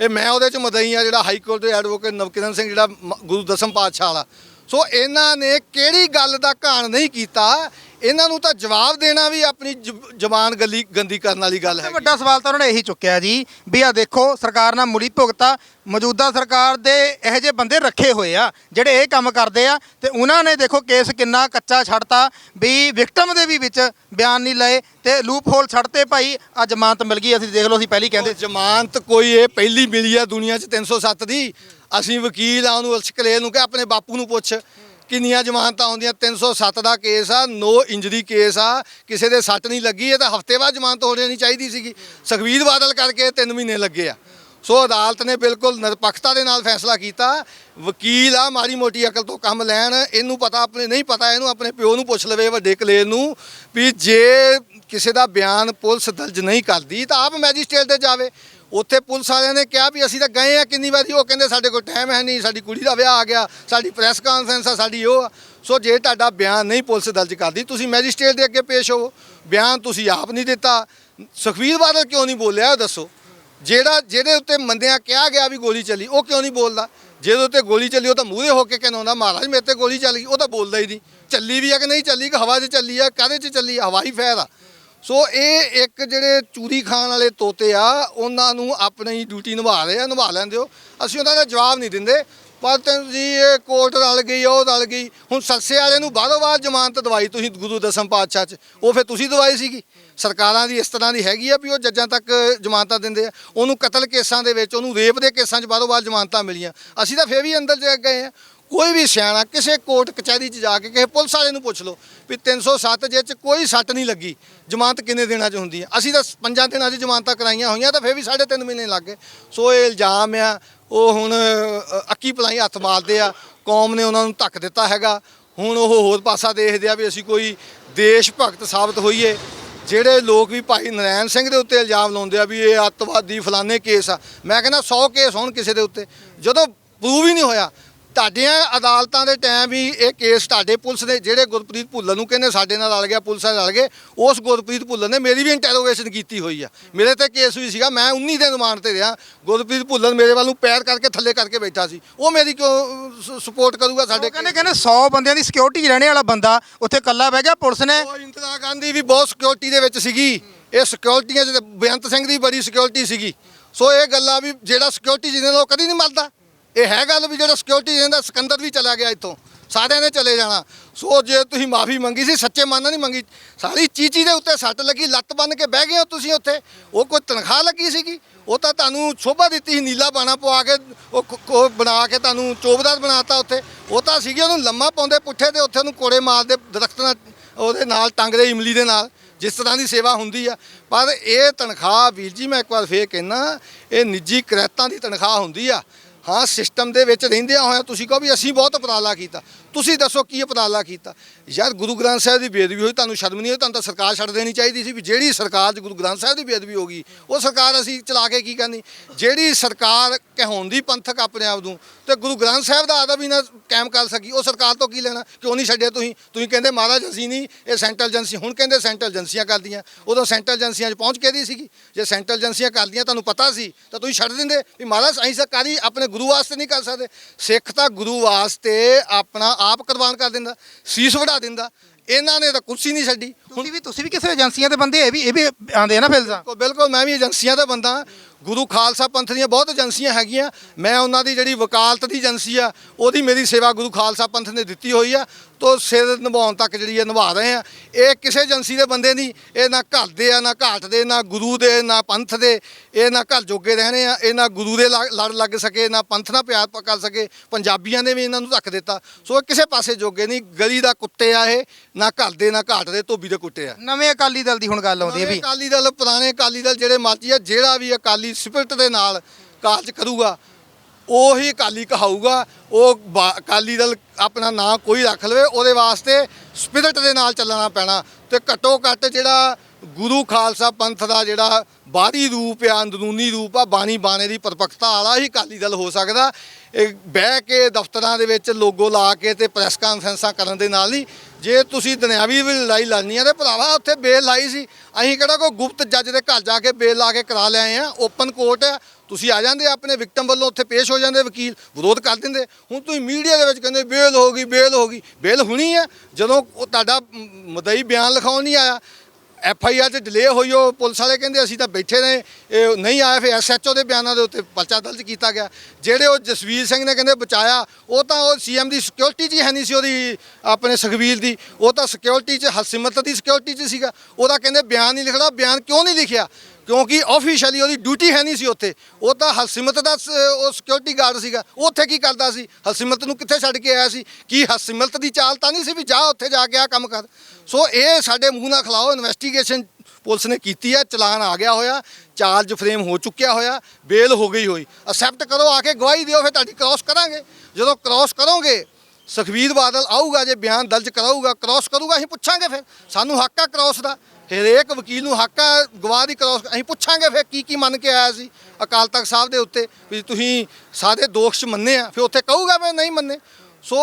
[SPEAKER 2] ਇਹ ਮੈਂ ਉਹਦੇ 'ਚ ਮਦਈ ਆ, ਜਿਹੜਾ ਹਾਈ ਕੋਰਟ ਦੇ ਐਡਵੋਕੇਟ ਨਵਕਿਰਨ ਸਿੰਘ, ਜਿਹੜਾ ਮ- ਗੁਰੂ ਦਸਮ ਪਾਤਸ਼ਾਹ ਵਾਲਾ। ਸੋ ਇਹਨਾਂ ਨੇ ਕਿਹੜੀ ਗੱਲ ਦਾ ਘਾਣ ਨਹੀਂ ਕੀਤਾ? ਇਹਨਾਂ ਨੂੰ ਤਾਂ ਜਵਾਬ ਦੇਣਾ ਵੀ ਆਪਣੀ ਜ਼ੁਬਾਨ ਗੱਲੀ ਗੰਦੀ ਕਰਨ ਵਾਲੀ ਗੱਲ ਹੈ
[SPEAKER 1] ਵੱਡਾ ਸਵਾਲ ਤਾਂ ਉਹਨਾਂ ਨੇ ਇਹੀ ਚੁੱਕਿਆ ਜੀ ਵੀ ਆ ਦੇਖੋ ਸਰਕਾਰ ਨਾਲ ਮੁੜੀ ਭੁਗਤਾ ਮੌਜੂਦਾ ਸਰਕਾਰ ਦੇ ਇਹੋ ਜਿਹੇ ਬੰਦੇ ਰੱਖੇ ਹੋਏ ਆ ਜਿਹੜੇ ਇਹ ਕੰਮ ਕਰਦੇ ਆ ਤੇ ਉਹਨਾਂ ਨੇ ਦੇਖੋ ਕੇਸ ਕਿੰਨਾ ਕੱਚਾ ਛੱਡਤਾ ਵੀ ਵਿਕਟਮ ਦੇ ਵੀ ਵਿੱਚ ਬਿਆਨ ਨਹੀਂ ਲਏ ਤੇ ਲੂਪ ਹੋਲ ਛੱਡਤੇ ਭਾਈ ਆ ਜ਼ਮਾਨਤ ਮਿਲ ਗਈ ਅਸੀਂ ਦੇਖ ਲਓ ਅਸੀਂ ਪਹਿਲੀ ਕਹਿੰਦੇ
[SPEAKER 2] ਜ਼ਮਾਨਤ ਕੋਈ ਇਹ ਪਹਿਲੀ ਮਿਲੀ ਆ ਦੁਨੀਆ 'ਚ 307 ਦੀ। ਅਸੀਂ ਵਕੀਲ ਆ ਉਹਨੂੰ ਅਰਸ਼ ਕਲੇਰ ਨੂੰ ਕਿ ਆਪਣੇ ਬਾਪੂ ਨੂੰ ਪੁੱਛ। ਕਿੰਨੀਆਂ ਜ਼ਮਾਨਤਾਂ ਹੁੰਦੀਆਂ? 307 ਦਾ ਕੇਸ ਆ, ਨੋ ਇੰਜਰੀ ਕੇਸ ਆ, ਕਿਸੇ ਦੇ ਸੱਟ ਨਹੀਂ ਲੱਗੀ, ਇਹ ਤਾਂ ਹਫ਼ਤੇ ਬਾਅਦ ਜ਼ਮਾਨਤ ਹੋ ਜਾਣੀ ਚਾਹੀਦੀ ਸੀਗੀ। ਸੁਖਬੀਰ ਬਾਦਲ ਕਰਕੇ 3 ਮਹੀਨੇ ਲੱਗੇ ਆ। ਸੋ ਅਦਾਲਤ ਨੇ ਬਿਲਕੁਲ ਨਿਰਪੱਖਤਾ ਦੇ ਨਾਲ ਫੈਸਲਾ ਕੀਤਾ। ਵਕੀਲ ਆ, ਮਾੜੀ ਮੋਟੀ ਅਕਲ ਤੋਂ ਕੰਮ ਲੈਣ, ਇਹਨੂੰ ਪਤਾ ਆਪਣੇ, ਨਹੀਂ ਪਤਾ ਇਹਨੂੰ, ਆਪਣੇ ਪਿਓ ਨੂੰ ਪੁੱਛ ਲਵੇ, ਵੱਡੇ ਕਲੇਰ ਨੂੰ, ਵੀ ਜੇ ਕਿਸੇ ਦਾ ਬਿਆਨ ਪੁਲਿਸ ਦਰਜ ਨਹੀਂ ਕਰਦੀ, ਤਾਂ ਆਪ ਮੈਜਿਸਟ੍ਰੇਟ ਤੇ ਜਾਵੇ। ਉੱਥੇ ਪੁਲਿਸ ਵਾਲਿਆਂ ਨੇ ਕਿਹਾ ਵੀ ਅਸੀਂ ਤਾਂ ਗਏ ਆ ਕਿੰਨੀ ਵਾਰੀ, ਉਹ ਕਹਿੰਦੇ ਸਾਡੇ ਕੋਲ ਟਾਈਮ ਹੈ ਨਹੀਂ, ਸਾਡੀ ਕੁੜੀ ਦਾ ਵਿਆਹ ਆ ਗਿਆ, ਸਾਡੀ ਪ੍ਰੈਸ ਕਾਨਫਰੰਸ ਆ, ਸਾਡੀ ਉਹ ਆ। ਸੋ ਜੇ ਤੁਹਾਡਾ ਬਿਆਨ ਨਹੀਂ ਪੁਲਿਸ ਦਰਜ ਕਰਦੀ, ਤੁਸੀਂ ਮੈਜਿਸਟ੍ਰੇਟ ਦੇ ਅੱਗੇ ਪੇਸ਼ ਹੋਵੋ ਬਿਆਨ ਤੁਸੀਂ ਆਪ ਨਹੀਂ ਦਿੱਤਾ। ਸੁਖਬੀਰ ਬਾਦਲ ਕਿਉਂ ਨਹੀਂ ਬੋਲਿਆ, ਇਹ ਦੱਸੋ। ਜਿਹੜਾ, ਜਿਹਦੇ ਉੱਤੇ ਮੰਦਿਆਂ ਕਿਹਾ ਗਿਆ ਵੀ ਗੋਲੀ ਚੱਲੀ, ਉਹ ਕਿਉਂ ਨਹੀਂ ਬੋਲਦਾ? ਜਿਹਦੇ ਉੱਤੇ ਗੋਲੀ ਚੱਲੀ, ਉਹ ਤਾਂ ਮੂਹਰੇ ਹੋ ਕੇ ਕਹਿੰਦਾ ਮਹਾਰਾਜ, ਮੇਰੇ ਤੇ ਗੋਲੀ ਚੱਲ ਗਈ। ਉਹ ਤਾਂ ਬੋਲਦਾ ਹੀ ਨਹੀਂ। ਚੱਲੀ ਵੀ ਆ ਕਿ ਨਹੀਂ ਚੱਲੀ? ਕਿ ਹਵਾ 'ਚ ਚੱਲੀ ਆ, ਕਾਹਦੇ 'ਚ ਚੱਲੀ ਹਵਾਈ ਫੈਰ ਆ। ਸੋ ਇਹ ਇੱਕ ਜਿਹੜੇ ਚੂਰੀ ਖਾਣ ਵਾਲੇ ਤੋਤੇ ਆ, ਉਹਨਾਂ ਨੂੰ ਆਪਣੀ ਡਿਊਟੀ ਨਿਭਾ ਰਹੇ ਆ, ਨਿਭਾ ਲੈਂਦੇ ਹੋ। ਅਸੀਂ ਉਹਨਾਂ ਦਾ ਜਵਾਬ ਨਹੀਂ ਦਿੰਦੇ। ਪਰ ਤੈਨੂੰ ਜੀ ਇਹ ਕੋਰਟ ਰਲ ਗਈ, ਉਹ ਰਲ ਗਈ। ਹੁਣ ਸਰਸੇ ਵਾਲੇ ਨੂੰ ਬਾਹਰੋਂ ਬਾਹਰ ਜ਼ਮਾਨਤ ਦਵਾਈ ਤੁਸੀਂ ਗੁਰੂ ਦਸਮ ਪਾਤਸ਼ਾਹ ਚ। ਉਹ ਫਿਰ ਤੁਸੀਂ ਦਵਾਈ ਸੀਗੀ। ਸਰਕਾਰਾਂ ਦੀ ਇਸ ਤਰ੍ਹਾਂ ਦੀ ਹੈਗੀ ਆ ਵੀ ਉਹ ਜੱਜਾਂ ਤੱਕ ਜ਼ਮਾਨਤਾਂ ਦਿੰਦੇ ਆ। ਉਹਨੂੰ ਕਤਲ ਕੇਸਾਂ ਦੇ ਵਿੱਚ, ਉਹਨੂੰ ਰੇਪ ਦੇ ਕੇਸਾਂ 'ਚ ਬਾਹਰੋਂ ਬਾਹਰ ਜ਼ਮਾਨਤਾਂ ਮਿਲੀਆਂ। ਅਸੀਂ ਤਾਂ ਫੇਰ ਵੀ ਅੰਦਰ ਜਾ ਗਏ ਆ। ਕੋਈ ਵੀ ਸਿਆਣਾ ਕਿਸੇ ਕੋਰਟ ਕਚਹਿਰੀ 'ਚ ਜਾ ਕੇ ਕਿਸੇ ਪੁਲਿਸ ਵਾਲੇ ਨੂੰ ਪੁੱਛ ਲਓ ਵੀ 307 ਜੇ 'ਚ ਕੋਈ ਸੱਟ ਨਹੀਂ ਲੱਗੀ, ਜ਼ਮਾਨਤ ਕਿੰਨੇ ਦਿਨਾਂ 'ਚ ਹੁੰਦੀ ਹੈ? ਅਸੀਂ ਤਾਂ ਪੰਜਾਂ ਦਿਨਾਂ 'ਚ ਜ਼ਮਾਨਤਾਂ ਕਰਾਈਆਂ ਹੋਈਆਂ ਤਾਂ ਫੇਰ ਵੀ ਸਾਢੇ ਤਿੰਨ ਮਹੀਨੇ ਲੱਗ ਗਏ। ਸੋ ਇਹ ਇਲਜ਼ਾਮ ਆ, ਉਹ ਹੁਣ ਅੱਕੀ ਪਲਾਈ ਹੱਥ ਮਾਰਦੇ ਆ, ਕੌਮ ਨੇ ਉਹਨਾਂ ਨੂੰ ਧੱਕ ਦਿੱਤਾ ਹੈਗਾ। ਹੁਣ ਉਹ ਹੋਰ ਪਾਸਾ ਦੇਖਦੇ ਆ ਵੀ ਅਸੀਂ ਕੋਈ ਦੇਸ਼ ਭਗਤ ਸਾਬਤ ਹੋਈਏ। ਜਿਹੜੇ ਲੋਕ ਵੀ ਭਾਈ ਨਰੈਣ ਸਿੰਘ ਦੇ ਉੱਤੇ ਇਲਜ਼ਾਮ ਲਾਉਂਦੇ ਆ ਵੀ ਇਹ ਅੱਤਵਾਦੀ ਫਲਾਣੇ ਕੇਸ ਆ, ਮੈਂ ਕਹਿੰਦਾ 100 ਕੇਸ ਹੋਣ ਕਿਸੇ ਦੇ ਉੱਤੇ। ਜਦੋਂ ਪ੍ਰੂਵ ਹੀ ਨਹੀਂ ਹੋਇਆ ਤੁਹਾਡੀਆਂ ਅਦਾਲਤਾਂ ਦੇ ਟਾਈਮ ਵੀ ਇਹ ਕੇਸ ਤੁਹਾਡੇ ਪੁਲਿਸ ਨੇ ਜਿਹੜੇ ਗੁਰਪ੍ਰੀਤ ਭੁੱਲਰ ਨੂੰ ਕਹਿੰਦੇ ਸਾਡੇ ਨਾਲ ਰਲ ਗਿਆ ਪੁਲਿਸ ਨਾਲ ਰਲ ਗਏ ਉਸ ਗੁਰਪ੍ਰੀਤ ਭੁੱਲਰ ਨੇ ਮੇਰੀ ਵੀ ਇੰਟਰੋਗੇਸ਼ਨ ਕੀਤੀ ਹੋਈ ਆ। ਮੇਰੇ ਤੇ ਕੇਸ ਵੀ ਸੀਗਾ ਮੈਂ 19 ਦਿਨ ਰਿਮਾਂਡ ਤੇ ਰਿਹਾ। ਗੁਰਪ੍ਰੀਤ ਭੁੱਲਰ ਮੇਰੇ ਵੱਲ ਨੂੰ ਪੈਰ ਕਰਕੇ ਥੱਲੇ ਕਰਕੇ ਬੈਠਾ ਸੀ। ਉਹ ਮੇਰੀ ਕਿਉਂ ਸਪੋਰਟ ਕਰੂਗਾ ਸਾਡੇ
[SPEAKER 1] ਕਹਿੰਦੇ ਕਹਿੰਦੇ 100 ਬੰਦਿਆਂ ਦੀ ਸਿਕਿਉਰਿਟੀ ਰਹਿਣੇ ਵਾਲਾ ਬੰਦਾ ਉੱਥੇ ਇਕੱਲਾ ਬਹਿ ਗਿਆ ਪੁਲਿਸ ਨੇ
[SPEAKER 2] ਉਹ ਇੰਦਰਾ ਗਾਂਧੀ ਵੀ ਬਹੁਤ ਸਿਕਿਉਰਿਟੀ ਦੇ ਵਿੱਚ ਸੀਗੀ। ਇਹ ਸਿਕਿਉਰਿਟੀਆਂ ਚ ਬੇਅੰਤ ਸਿੰਘ ਦੀ ਬੜੀ ਸਿਕਿਉਰਿਟੀ ਸੀਗੀ। ਸੋ ਇਹ ਗੱਲਾਂ ਵੀ ਜਿਹੜਾ ਸਿਕਿਉਰਿਟੀ ਜਿਹਦੇ ਨਾਲ ਉਹ ਕਦੀ ਨਹੀਂ ਮਰਦਾ। ਇਹ ਹੈ ਗੱਲ ਵੀ ਜਿਹੜਾ ਸਿਕਿਉਰਿਟੀ ਜਿਹਦਾ ਸਿਕੰਦਰ ਵੀ ਚਲਾ ਗਿਆ ਇੱਥੋਂ। ਸਾਰਿਆਂ ਨੇ ਚਲੇ ਜਾਣਾ। ਸੋ ਜੇ ਤੁਸੀਂ ਮਾਫੀ ਮੰਗੀ ਸੀ, ਸੱਚੇ ਮਨ ਨਾਲ ਨਹੀਂ ਮੰਗੀ। ਸਾਰੀ ਚੀਚੀ ਦੇ ਉੱਤੇ ਸੱਟ ਲੱਗੀ, ਲੱਤ ਬੰਨ ਕੇ ਬਹਿ ਗਏ ਹੋ ਤੁਸੀਂ ਉੱਥੇ। ਉਹ ਕੋਈ ਤਨਖਾਹ ਲੱਗੀ ਸੀਗੀ? ਉਹ ਤਾਂ ਤੁਹਾਨੂੰ ਸ਼ੋਭਾ ਦਿੱਤੀ ਸੀ, ਨੀਲਾ ਬਾਣਾ ਪਵਾ ਕੇ, ਉਹ ਉਹ ਬਣਾ ਕੇ ਤੁਹਾਨੂੰ ਚੋਬਦਾਰ ਬਣਾਤਾ ਉੱਥੇ। ਉਹ ਤਾਂ ਸੀਗੇ ਉਹਨੂੰ ਲੰਮਾ ਪਾਉਂਦੇ ਪੁੱਠੇ ਤੇ ਉੱਥੇ ਉਹਨੂੰ ਕੋੜੇ ਮਾਰਦੇ ਦਰਖਤ ਨਾਲ, ਉਹਦੇ ਨਾਲ ਟੰਗਦੇ ਇਮਲੀ ਦੇ ਨਾਲ। ਜਿਸ ਤਰ੍ਹਾਂ ਦੀ ਸੇਵਾ ਹੁੰਦੀ ਆ। ਪਰ ਇਹ ਤਨਖਾਹ ਵੀਰ ਜੀ, ਮੈਂ ਇੱਕ ਵਾਰ ਫੇਰ ਕਹਿਣਾ ਇਹ ਨਿੱਜੀ ਕਰੈਤਾਂ ਦੀ ਤਨਖਾਹ ਹੁੰਦੀ ਆ। ਹਾਂ ਸਿਸਟਮ ਦੇ ਵਿੱਚ ਰਹਿੰਦਿਆਂ ਹੋਇਆ ਤੁਸੀਂ ਕਹੋ ਵੀ ਅਸੀਂ ਬਹੁਤ ਉਪਰਾਲਾ ਕੀਤਾ। ਤੁਸੀਂ ਦੱਸੋ ਕੀ ਉਪਰਾਲਾ ਕੀਤਾ? ਯਾਰ ਗੁਰੂ ਗ੍ਰੰਥ ਸਾਹਿਬ ਦੀ ਬੇਅਦਬੀ ਹੋਈ, ਤੁਹਾਨੂੰ ਸ਼ਰਮ ਨਹੀਂ ਹੋਈ? ਤੁਹਾਨੂੰ ਤਾਂ ਸਰਕਾਰ ਛੱਡ ਦੇਣੀ ਚਾਹੀਦੀ ਸੀ ਵੀ ਜਿਹੜੀ ਸਰਕਾਰ 'ਚ ਗੁਰੂ ਗ੍ਰੰਥ ਸਾਹਿਬ ਦੀ ਬੇਅਦਬੀ ਹੋ ਗਈ, ਉਹ ਸਰਕਾਰ ਅਸੀਂ ਚਲਾ ਕੇ ਕੀ ਕਰਨੀ? ਜਿਹੜੀ ਸਰਕਾਰ ਕਹਾਉਂਦੀ ਪੰਥਕ ਆਪਣੇ ਆਪ ਨੂੰ, ਤੇ ਗੁਰੂ ਗ੍ਰੰਥ ਸਾਹਿਬ ਦਾ ਆਦਾ ਵੀ ਨਾ ਕਾਇਮ ਕਰ ਸਕੀ, ਉਹ ਸਰਕਾਰ ਤੋਂ ਕੀ ਲੈਣਾ? ਕਿਉਂ ਨਹੀਂ ਛੱਡਿਆ ਤੁਸੀਂ? ਤੁਸੀਂ ਕਹਿੰਦੇ ਮਹਾਰਾਜ ਅਸੀਂ ਨਹੀਂ, ਇਹ ਸੈਂਟਰਲ ਏਜੰਸੀ, ਹੁਣ ਕਹਿੰਦੇ ਸੈਂਟਰਲ ਏਜੰਸੀਆਂ ਕਰਦੀਆਂ। ਉਦੋਂ ਸੈਂਟਰਲ ਏਜੰਸੀਆਂ 'ਚ ਪਹੁੰਚ ਕੇ ਦੀ ਸੀਗੀ? ਜੇ ਸੈਂਟਰਲ ਏਜੰਸੀਆਂ ਕਰਦੀਆਂ, ਤੁਹਾਨੂੰ ਪਤਾ ਸੀ, ਤਾਂ ਤੁਸੀਂ ਛੱਡ ਦਿੰਦੇ ਵੀ ਮਹਾਰਾਜ ਅਸੀਂ ਸਰਕਾਰੀ ਆਪਣੇ ਗੁਰੂ ਵਾਸਤੇ ਨਹੀਂ ਕਰ ਸਕਦੇ। ਸਿੱਖ ਤਾਂ ਗੁਰੂ ਵਾਸਤੇ ਆਪਣਾ ਆਪ ਕੁਰਬਾਨ ਕਰ ਦਿੰਦਾ ਸੀਸ ਵੜਾ ਦਿੰਦਾ। ਇਹਨਾਂ ਨੇ ਤਾਂ ਕੁਰਸੀ ਨਹੀਂ ਛੱਡੀ।
[SPEAKER 1] ਤੁਸੀਂ ਵੀ ਤੁਸੀਂ ਵੀ ਕਿਸੇ ਏਜੰਸੀਆਂ ਦੇ ਬੰਦੇ, ਇਹ ਵੀ ਇਹ ਵੀ ਆਂਦੇ ਆ ਨਾ ਫਿਲਜ਼ਾਂ।
[SPEAKER 2] ਬਿਲਕੁਲ ਬਿਲਕੁਲ, ਮੈਂ ਵੀ ਏਜੰਸੀਆਂ ਦਾ ਬੰਦਾ ਗੁਰੂ ਖਾਲਸਾ ਪੰਥ ਦੀਆਂ ਬਹੁਤ ਏਜੰਸੀਆਂ ਹੈਗੀਆਂ। ਮੈਂ ਉਹਨਾਂ ਦੀ ਜਿਹੜੀ ਵਕਾਲਤ ਦੀ ਏਜੰਸੀ ਆ, ਉਹਦੀ ਮੇਰੀ ਸੇਵਾ ਗੁਰੂ ਖਾਲਸਾ ਪੰਥ ਨੇ ਦਿੱਤੀ ਹੋਈ ਆ। ਤੋ ਸਿਰ ਨਿਭਾਉਣ ਤੱਕ ਜਿਹੜੀ ਇਹ ਨਿਭਾ ਰਹੇ ਆ। ਇਹ ਕਿਸੇ ਏਜੰਸੀ ਦੇ ਬੰਦੇ ਨਹੀਂ। ਇਹ ਨਾ ਘਰ ਦੇ ਆ, ਨਾ ਘਾਟ ਦੇ, ਨਾ ਗੁਰੂ ਦੇ, ਨਾ ਪੰਥ ਦੇ। ਇਹ ਨਾ ਘਰ ਜੋਗੇ ਰਹਿਣੇ ਆ। ਇਹ ਨਾ ਗੁਰੂ ਦੇ ਲ- ਲੜ ਲੱਗ ਸਕੇ, ਨਾ ਪੰਥ ਨਾਲ ਪਿਆਰ ਪ- ਕਰ ਸਕੇ। ਪੰਜਾਬੀਆਂ ਨੇ ਵੀ ਇਹਨਾਂ ਨੂੰ ਧੱਕ ਦਿੱਤਾ। ਸੋ ਇਹ ਕਿਸੇ ਪਾਸੇ ਜੋਗੇ ਨਹੀਂ। ਗਲੀ ਦਾ ਕੁੱਤੇ ਆ ਇਹ। ਨਾ ਘਰ ਦੇ, ਨਾ ਘਾਟ ਦੇ। ਧੋਬੀ ਦੇ ਕੁੱਤੇ ਆ
[SPEAKER 1] ਨਵੇਂ ਅਕਾਲੀ ਦਲ ਦੀ ਹੁਣ ਗੱਲ ਆਉਂਦੀ ਹੈ ਵੀ।
[SPEAKER 2] ਅਕਾਲੀ ਦਲ ਪੁਰਾਣੇ ਅਕਾਲੀ ਦਲ ਜਿਹੜੇ ਮਰਜ਼ੀ ਆ ਜਿਹੜਾ ਵੀ ਅਕਾਲੀ ਸਪਿਰਟ ਦੇ ਨਾਲ ਕਾਰਜ ਕਰੂਗਾ ਉਹੀ ਅਕਾਲੀ ਕਹਾਊਗਾ ਉਹ ਅਕਾਲੀ ਦਲ ਆਪਣਾ ਨਾਂ ਕੋਈ ਰੱਖ ਲਵੇ ਉਹਦੇ ਵਾਸਤੇ ਸਪਿਰਟ ਦੇ ਨਾਲ ਚੱਲਣਾ ਪੈਣਾ। ਤੇ ਘੱਟੋ ਘੱਟ ਜਿਹੜਾ ਗੁਰੂ ਖਾਲਸਾ ਪੰਥ ਦਾ ਜਿਹੜਾ ਬਾਹਰੀ ਰੂਪ ਆ ਅੰਦਰੂਨੀ ਰੂਪ ਆ ਬਾਣੀ ਬਾਣੇ ਦੀ ਪਰਪੱਕਤਾ ਵਾਲਾ ਹੀ ਅਕਾਲੀ ਦਲ ਹੋ ਸਕਦਾ। ਇਹ ਬਹਿ ਕੇ ਦਫ਼ਤਰਾਂ ਦੇ ਵਿੱਚ ਲੋਗੋ ਲਾ ਕੇ ਤੇ ਪ੍ਰੈਸ ਕਾਨਫਰੰਸਾਂ ਕਰਨ ਦੇ ਨਾਲ ਨਹੀਂ ਜੇ ਤੁਸੀਂ ਦੁਨਿਆਵੀ ਵੀ ਲੜਾਈ ਲੜਨੀ ਆ ਤੇ ਭਰਾਵਾ ਉੱਥੇ ਬੇਲ ਲਾਈ ਸੀ। ਅਸੀਂ ਕਿਹੜਾ ਕੋਈ ਗੁਪਤ ਜੱਜ ਦੇ ਘਰ ਜਾ ਕੇ ਬੇਲ ਲਾ ਕੇ ਕਰਾ ਲਿਆਏ ਆ। ਓਪਨ ਕੋਰਟ ਆ। ਤੁਸੀਂ ਆ ਜਾਂਦੇ ਆਪਣੇ ਵਿਕਟਮ ਵੱਲੋਂ ਉੱਥੇ ਪੇਸ਼ ਹੋ ਜਾਂਦੇ ਵਕੀਲ ਵਿਰੋਧ ਕਰ ਦਿੰਦੇ। ਹੁਣ ਤੁਸੀਂ ਮੀਡੀਆ ਦੇ ਵਿੱਚ ਕਹਿੰਦੇ ਬੇਲ ਹੋ ਗਈ ਬੇਲ ਹੋ ਗਈ। ਬੇਲ ਹੁਣੀ ਆ। ਜਦੋਂ ਉਹ ਤੁਹਾਡਾ ਮ, ਮਦਈ ਬਿਆਨ ਲਿਖਾਉਣ ਨਹੀਂ ਆਇਆ ਐਫ ਆਈ ਆਰ 'ਚ ਡਿਲੇ ਹੋਈ, ਉਹ ਪੁਲਿਸ ਵਾਲੇ ਕਹਿੰਦੇ ਅਸੀਂ ਤਾਂ ਬੈਠੇ ਨੇ, ਇਹ ਨਹੀਂ ਆਇਆ, ਫਿਰ ਐਸ ਐਚ ਓ ਦੇ ਬਿਆਨਾਂ ਦੇ ਉੱਤੇ ਪਰਚਾ ਦਰਜ ਕੀਤਾ ਗਿਆ। ਜਿਹੜੇ ਉਹ ਜਸਵੀਰ ਸਿੰਘ ਨੇ ਕਹਿੰਦੇ ਬਚਾਇਆ, ਉਹ ਤਾਂ ਉਹ ਸੀਐਮ ਦੀ ਸਿਕਿਉਰਿਟੀ 'ਚ ਹੀ ਹੈ ਨਹੀਂ ਸੀ ਉਹਦੀ, ਆਪਣੇ ਸੁਖਬੀਰ ਦੀ। ਉਹ ਤਾਂ ਸਿਕਿਉਰਿਟੀ 'ਚ, ਹਰਸਿਮਰਤ ਦੀ ਸਿਕਿਉਰਿਟੀ 'ਚ ਸੀਗਾ। ਉਹਦਾ ਕਹਿੰਦੇ ਬਿਆਨ ਨਹੀਂ ਲਿਖਦਾ, ਬਿਆਨ ਕਿਉਂ ਨਹੀਂ ਲਿਖਿਆ? ਕਿਉਂਕਿ ਆਫੀਸ਼ੀਅਲੀ ਉਹਦੀ ਡਿਊਟੀ ਹੈ ਨਹੀਂ ਸੀ ਉੱਥੇ। ਉਹ ਤਾਂ ਹਰਸਿਮਤ ਦਾ ਸ- ਉਹ ਸਿਕਿਉਰਿਟੀ ਗਾਰਡ ਸੀਗਾ। ਉਹ ਉੱਥੇ ਕੀ ਕਰਦਾ ਸੀ? ਹਰਸਿਮਤ ਨੂੰ ਕਿੱਥੇ ਛੱਡ ਕੇ ਆਇਆ ਸੀ? ਕੀ ਹਰਸਿਮਤ ਦੀ ਚਾਲ ਤਾਂ ਨਹੀਂ ਸੀ ਵੀ ਜਾ ਉੱਥੇ ਜਾ ਕੇ ਆ ਕੰਮ ਕਰ? ਸੋ ਇਹ ਸਾਡੇ ਮੂੰਹ ਨਾਲ ਖਿਲਾਓ ਇਨਵੈਸਟੀਗੇਸ਼ਨ ਪੁਲਿਸ ਨੇ ਕੀਤੀ ਹੈ, ਚਲਾਨ ਆ ਗਿਆ ਹੋਇਆ, ਚਾਰਜ ਫਰੇਮ ਹੋ ਚੁੱਕਿਆ ਹੋਇਆ ਬੇਲ ਹੋ ਗਈ ਹੋਈ। ਅਸੈਪਟ ਕਰੋ, ਆ ਕੇ ਗਵਾਹੀ ਦਿਓ, ਫਿਰ ਤੁਹਾਡੀ ਕ੍ਰਾਸ ਕਰਾਂਗੇ। ਜਦੋਂ ਕ੍ਰਾਸ ਕਰੋਗੇ, ਸੁਖਬੀਰ ਬਾਦਲ ਆਊਗਾ ਜੇ ਬਿਆਨ ਦਰਜ ਕਰਾਊਗਾ ਕ੍ਰਾਸ ਕਰੂਗਾ, ਅਸੀਂ ਪੁੱਛਾਂਗੇ ਫਿਰ। ਸਾਨੂੰ ਹੱਕ ਆ ਕ੍ਰਾਸ ਦਾ। ਹਰੇਕ ਵਕੀਲ ਨੂੰ ਹੱਕ ਹੈ ਗਵਾਹ ਦੀ ਕ੍ਰੋਸ ਅਸੀਂ ਪੁੱਛਾਂਗੇ ਫਿਰ ਕੀ ਕੀ ਮੰਨ ਕੇ ਆਇਆ ਸੀ ਅਕਾਲ ਤਖਤ ਸਾਹਿਬ ਦੇ ਉੱਤੇ ਵੀ ਤੁਸੀਂ ਸਾਰੇ ਦੋਸ਼ ਮੰਨੇ ਆ ਫਿਰ ਉੱਥੇ ਕਹੂਗਾ ਮੈਂ ਨਹੀਂ ਮੰਨੇ। ਸੋ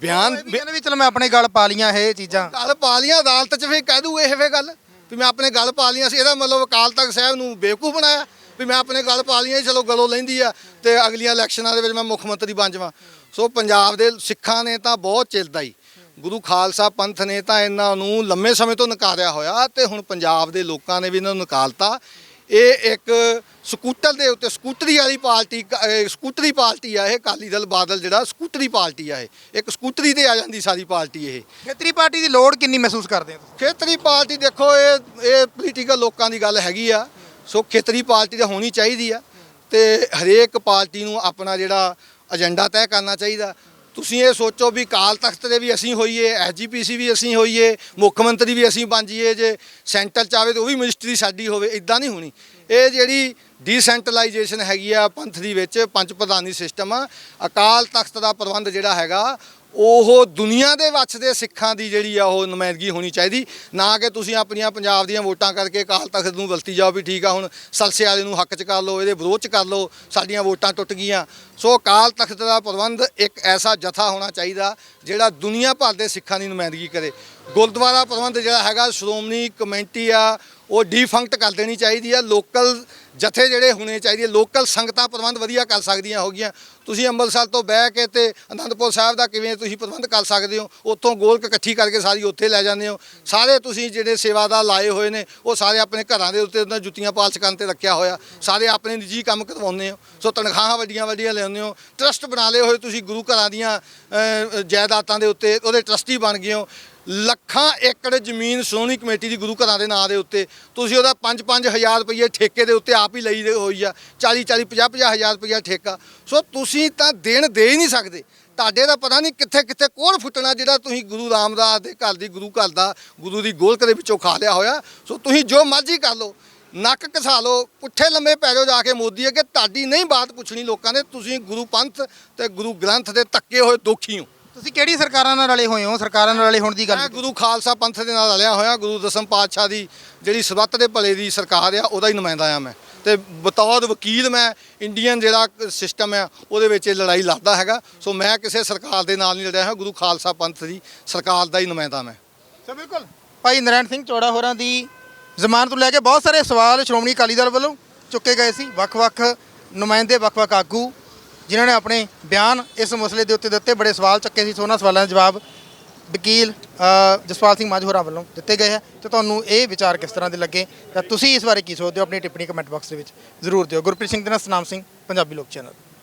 [SPEAKER 2] ਬਿਆਨ
[SPEAKER 1] ਇਹ ਵੀ ਚਲੋ ਮੈਂ ਆਪਣੇ ਗੱਲ ਪਾ ਲੀਆਂ ਇਹ ਚੀਜ਼ਾਂ।
[SPEAKER 2] ਗੱਲ ਪਾ ਲੀਆਂ ਅਦਾਲਤ 'ਚ ਫਿਰ ਕਹਿ ਦੂ ਇਹ ਵੇ ਗੱਲ ਵੀ ਮੈਂ ਆਪਣੇ ਗੱਲ ਪਾ ਲੀਆਂ ਸੀ। ਇਹਦਾ ਮਤਲਬ ਅਕਾਲ ਤਖਤ ਸਾਹਿਬ ਨੂੰ ਬੇਵਕੂਫ ਬਣਾਇਆ ਵੀ ਮੈਂ ਆਪਣੇ ਗੱਲ ਪਾ ਲੀਆਂ ਚਲੋ ਗਲੋਂ ਲੈਂਦੀ ਆ ਤੇ ਅਗਲੀਆਂ ਇਲੈਕਸ਼ਨਾਂ ਦੇ ਵਿੱਚ ਮੈਂ ਮੁੱਖ ਮੰਤਰੀ ਬਣ ਜਾਵਾਂ। ਸੋ ਪੰਜਾਬ ਦੇ ਸਿੱਖਾਂ ਨੇ ਤਾਂ ਬਹੁਤ ਚਿਲਦਾ ਹੀ ਗੁਰੂ ਖਾਲਸਾ ਪੰਥ ਨੇ ਤਾਂ ਇਹਨਾਂ ਨੂੰ ਲੰਮੇ ਸਮੇਂ ਤੋਂ ਨਕਾਰਿਆ ਹੋਇਆ ਤੇ ਹੁਣ ਪੰਜਾਬ ਦੇ ਲੋਕਾਂ ਨੇ ਵੀ ਇਹਨਾਂ ਨੂੰ ਨਕਾਲਤਾ ਇਹ ਇੱਕ ਸਕੂਟਰ ਦੇ ਉੱਤੇ ਸਕੂਟਰੀ ਵਾਲੀ ਪਾਰਟੀ ਸਕੂਟਰੀ ਪਾਰਟੀ ਆ ਇਹ ਅਕਾਲੀ ਦਲ ਬਾਦਲ ਜਿਹੜਾ ਸਕੂਟਰੀ ਪਾਰਟੀ ਆ ਇਹ। ਇੱਕ ਸਕੂਟਰੀ ਤੇ ਆ ਜਾਂਦੀ ਸਾਰੀ ਪਾਰਟੀ ਇਹ।
[SPEAKER 1] ਖੇਤਰੀ ਪਾਰਟੀ ਦੀ ਲੋੜ ਕਿੰਨੀ ਮਹਿਸੂਸ ਕਰਦੇ ਹੋ ਤੁਸੀਂ?
[SPEAKER 2] ਖੇਤਰੀ ਪਾਰਟੀ ਦੇਖੋ ਇਹ ਇਹ ਪੋਲੀਟੀਕਲ ਲੋਕਾਂ ਦੀ ਗੱਲ ਹੈਗੀ ਆ। ਸੋ ਖੇਤਰੀ ਪਾਰਟੀ ਤਾਂ ਹੋਣੀ ਚਾਹੀਦੀ ਆ ਤੇ ਹਰੇਕ ਪਾਰਟੀ ਨੂੰ ਆਪਣਾ ਜਿਹੜਾ ਏਜੰਡਾ ਤੈਅ ਕਰਨਾ ਚਾਹੀਦਾ। ਤੁਸੀਂ ਇਹ ਸੋਚੋ ਵੀ ਕਾਲ ਤਖਤ ਦੇ ਵੀ ਅਸੀਂ ਹੋਈਏ ਐਸਜੀਪੀਸੀ ਵੀ ਅਸੀਂ ਹੋਈਏ, ਮੁੱਖ ਮੰਤਰੀ ਵੀ ਅਸੀਂ ਬਣ ਜਾਈਏ, ਜੇ ਸੈਂਟਰ ਚਾਵੇ ਤਾਂ ਉਹ ਵੀ ਮਿਨਿਸਟਰੀ ਸਾਡੀ ਹੋਵੇ ਇਦਾਂ ਨਹੀਂ ਹੋਣੀ। ਇਹ ਜਿਹੜੀ ਡੀਸੈਂਟਰਲਾਈਜੇਸ਼ਨ ਹੈਗੀ ਆ ਪੰਥ ਦੀ ਵਿੱਚ ਪੰਜ ਪ੍ਰਧਾਨੀ ਸਿਸਟਮ ਆ, ਅਕਾਲ ਤਖਤ ਦਾ ਪ੍ਰਬੰਧ ਜਿਹੜਾ ਹੈਗਾ ਉਹ ਦੁਨੀਆ ਦੇ ਵੱਸਦੇ ਸਿੱਖਾਂ ਦੀ ਜਿਹੜੀ ਆ ਉਹ ਨੁਮਾਇੰਦਗੀ ਹੋਣੀ ਚਾਹੀਦੀ। ਨਾ ਕਿ ਤੁਸੀਂ ਆਪਣੀਆਂ ਪੰਜਾਬ ਦੀਆਂ ਵੋਟਾਂ ਕਰਕੇ ਅਕਾਲ ਤਖਤ ਨੂੰ ਵਲਤੀ ਜਾਓ ਵੀ ਠੀਕ ਆ, ਹੁਣ ਸਲਸੇ ਵਾਲੇ ਨੂੰ ਹੱਕ 'ਚ ਕਰ ਲਓ, ਇਹਦੇ ਵਿਰੋਧ 'ਚ ਕਰ ਲਓ, ਸਾਡੀਆਂ ਵੋਟਾਂ ਟੁੱਟ ਗਈਆਂ। ਸੋ ਅਕਾਲ ਤਖਤ ਦਾ ਪ੍ਰਬੰਧ ਇੱਕ ਐਸਾ ਜਥਾ ਹੋਣਾ ਚਾਹੀਦਾ ਜਿਹੜਾ ਦੁਨੀਆ ਭਰ ਦੇ ਸਿੱਖਾਂ ਦੀ ਨੁਮਾਇੰਦਗੀ ਕਰੇ। ਗੁਰਦੁਆਰਾ ਪ੍ਰਬੰਧ ਜਿਹੜਾ ਹੈਗਾ, ਸ਼੍ਰੋਮਣੀ ਕਮੇਟੀ ਆ, ਉਹ ਡੀਫੰਕਟ ਕਰ ਦੇਣੀ ਚਾਹੀਦੀ ਆ। ਲੋਕਲ ਜਥੇ ਜਿਹੜੇ ਹੋਣੇ ਚਾਹੀਦੇ, ਲੋਕਲ ਸੰਗਤਾਂ ਪ੍ਰਬੰਧ ਵਧੀਆ ਕਰ ਸਕਦੀਆਂ ਹੋਗੀਆਂ। ਤੁਸੀਂ ਅੰਮ੍ਰਿਤਸਰ ਤੋਂ ਬਹਿ ਕੇ ਤੇ ਅਨੰਦਪੁਰ ਸਾਹਿਬ ਦਾ ਕਿਵੇਂ ਤੁਸੀਂ ਪ੍ਰਬੰਧ ਕਰ ਸਕਦੇ ਹੋ, ਉੱਥੋਂ ਗੋਲਕ ਇਕੱਠੀ ਕਰਕੇ ਸਾਰੀ ਉੱਥੇ ਲੈ ਜਾਂਦੇ ਹੋ। ਸਾਰੇ ਤੁਸੀਂ ਜਿਹੜੇ ਸੇਵਾਦਾਰ ਲਾਏ ਹੋਏ ਨੇ, ਉਹ ਸਾਰੇ ਆਪਣੇ ਘਰਾਂ ਦੇ ਉੱਤੇ ਉਹਨਾਂ ਜੁੱਤੀਆਂ ਪਾਲਸ਼ ਕਰਨ ਤੇ ਰੱਖਿਆ ਹੋਇਆ। ਸਾਰੇ ਆਪਣੇ ਨਿੱਜੀ ਕੰਮ ਕਰਵਾਉਂਦੇ ਹੋ। ਸੋ ਤਨਖਾਹਾਂ ਵੱਡੀਆਂ ਵੱਡੀਆਂ ਲੈਂਦੇ ਹੋ। ਟਰਸਟ ਬਣਾ ਲਏ ਹੋਏ ਤੁਸੀਂ ਗੁਰੂ ਘਰਾਂ ਦੀਆਂ ਜਾਇਦਾਦਾਂ ਦੇ ਉੱਤੇ, ਉਹਦੇ ਟਰਸਟੀ ਬਣ ਗਏ ਹੋ। ਲੱਖਾਂ ਏਕੜ ਜ਼ਮੀਨ ਸ਼੍ਰੋਮਣੀ ਕਮੇਟੀ ਦੀ ਗੁਰੂ ਘਰਾਂ ਦੇ ਨਾਂ ਦੇ ਉੱਤੇ, ਤੁਸੀਂ ਉਹਦਾ 5-5 ਹਜ਼ਾਰ ਰੁਪਏ ਠੇਕੇ ਦੇ ਉੱਤੇ ਆਪ ਹੀ ਲਈ ਹੋਈ ਆ 40-40 50-50 ਹਜ਼ਾਰ ਰੁਪਏ ਠੇਕਾ। ਸੋ ਤੁਸੀਂ ਤਾਂ ਦੇਣ ਦੇ ਹੀ ਨਹੀਂ ਸਕਦੇ। ਤੁਹਾਡੇ ਦਾ ਪਤਾ ਨਹੀਂ ਕਿੱਥੇ ਕਿੱਥੇ ਕੋਲ ਫੁੱਟਣਾ ਜਿਹੜਾ ਤੁਸੀਂ ਗੁਰੂ ਰਾਮਦਾਸ ਦੇ ਘਰ ਦੀ, ਗੁਰੂ ਘਰ ਦਾ, ਗੁਰੂ ਦੀ ਗੋਲਕ ਦੇ ਵਿੱਚੋਂ ਖਾ ਲਿਆ ਹੋਇਆ। ਸੋ ਤੁਸੀਂ ਜੋ ਮਰਜ਼ੀ ਕਰ ਲਓ, ਨੱਕ ਘਸਾ ਲਓ, ਪੁੱਠੇ ਲੰਮੇ ਪੈਰੋ ਜਾ ਕੇ ਮੋਦੀ ਅੱਗੇ, ਤੁਹਾਡੀ ਨਹੀਂ ਬਾਤ ਪੁੱਛਣੀ ਲੋਕਾਂ ਨੇ, ਤੁਸੀਂ ਗੁਰੂ ਪੰਥ ਤੇ ਗੁਰੂ ਗ੍ਰੰਥ ਦੇ ਤੱਕੇ ਹੋਏ ਦੋਖੀ ਹੋ।
[SPEAKER 1] ਤੁਸੀਂ ਕਿਹੜੀ ਸਰਕਾਰਾਂ ਨਾਲ ਰਲੇ ਹੋਏ ਹੋ? ਸਰਕਾਰਾਂ ਨਾਲ ਰਲੇ ਹੋਣ ਦੀ ਗੱਲ
[SPEAKER 2] ਮੈਂ ਗੁਰੂ ਖਾਲਸਾ ਪੰਥ ਦੇ ਨਾਲ ਰਲਿਆ ਹੋਇਆ ਗੁਰੂ ਦਸਮ ਪਾਤਸ਼ਾਹ ਦੀ ਜਿਹੜੀ ਸਰਬੱਤ ਦੇ ਭਲੇ ਦੀ ਸਰਕਾਰ ਆ ਉਹਦਾ ਹੀ ਨੁਮਾਇੰਦਾ ਆ ਮੈਂ। ਤੇ ਬਤੌਰ ਵਕੀਲ ਮੈਂ ਇੰਡੀਅਨ ਜਿਹੜਾ ਸਿਸਟਮ ਆ ਉਹਦੇ ਵਿੱਚ ਇਹ ਲੜਾਈ ਲੜਦਾ ਹੈਗਾ। ਸੋ ਮੈਂ ਕਿਸੇ ਸਰਕਾਰ ਦੇ ਨਾਲ ਨਹੀਂ ਲੜਿਆ ਹਾਂ ਗੁਰੂ ਖਾਲਸਾ ਪੰਥ ਦੀ ਸਰਕਾਰ ਦਾ ਹੀ ਨੁਮਾਇੰਦਾ ਮੈਂ।
[SPEAKER 1] ਸੋ ਬਿਲਕੁਲ। ਭਾਈ ਨਰੈਣ ਸਿੰਘ ਚੌੜਾ ਹੋਰਾਂ ਦੀ ਜ਼ਮਾਨਤ ਨੂੰ ਲੈ ਕੇ ਬਹੁਤ ਸਾਰੇ ਸਵਾਲ ਸ਼੍ਰੋਮਣੀ ਅਕਾਲੀ ਦਲ ਵੱਲੋਂ ਚੁੱਕੇ ਗਏ ਸੀ। ਵੱਖ-ਵੱਖ ਨੁਮਾਇੰਦੇ ਵੱਖ-ਵੱਖ ਆਗੂ ਜਿਨ੍ਹਾਂ ਨੇ ਆਪਣੇ ਬਿਆਨ ਇਸ ਮਸਲੇ ਦੇ ਉੱਤੇ ਦਿੱਤੇ, ਬੜੇ ਸਵਾਲ ਚੱਕੇ ਸੀ ਸੋ ਉਹਨਾਂ ਸਵਾਲਾਂ ਦੇ ਜਵਾਬ ਵਕੀਲ ਜਸਪਾਲ ਸਿੰਘ ਮਾਝੋਰਾ ਵੱਲੋਂ ਦਿੱਤੇ ਗਏ ਹੈ। ਤੇ ਤੁਹਾਨੂੰ ਇਹ ਵਿਚਾਰ ਕਿਸ ਤਰ੍ਹਾਂ ਦੇ ਲੱਗੇ? ਤਾਂ ਤੁਸੀਂ ਇਸ ਬਾਰੇ ਕੀ ਸੋਚਦੇ ਹੋ? ਆਪਣੀ ਟਿੱਪਣੀ ਕਮੈਂਟ ਬਾਕਸ ਦੇ ਵਿੱਚ ਜ਼ਰੂਰ ਦਿਓ। ਗੁਰਪ੍ਰੀਤ ਸਿੰਘ ਦੇ ਨਾਲ ਸਨਾਮ ਸਿੰਘ, ਪੰਜਾਬੀ ਲੋਕ ਚੈਨਲ।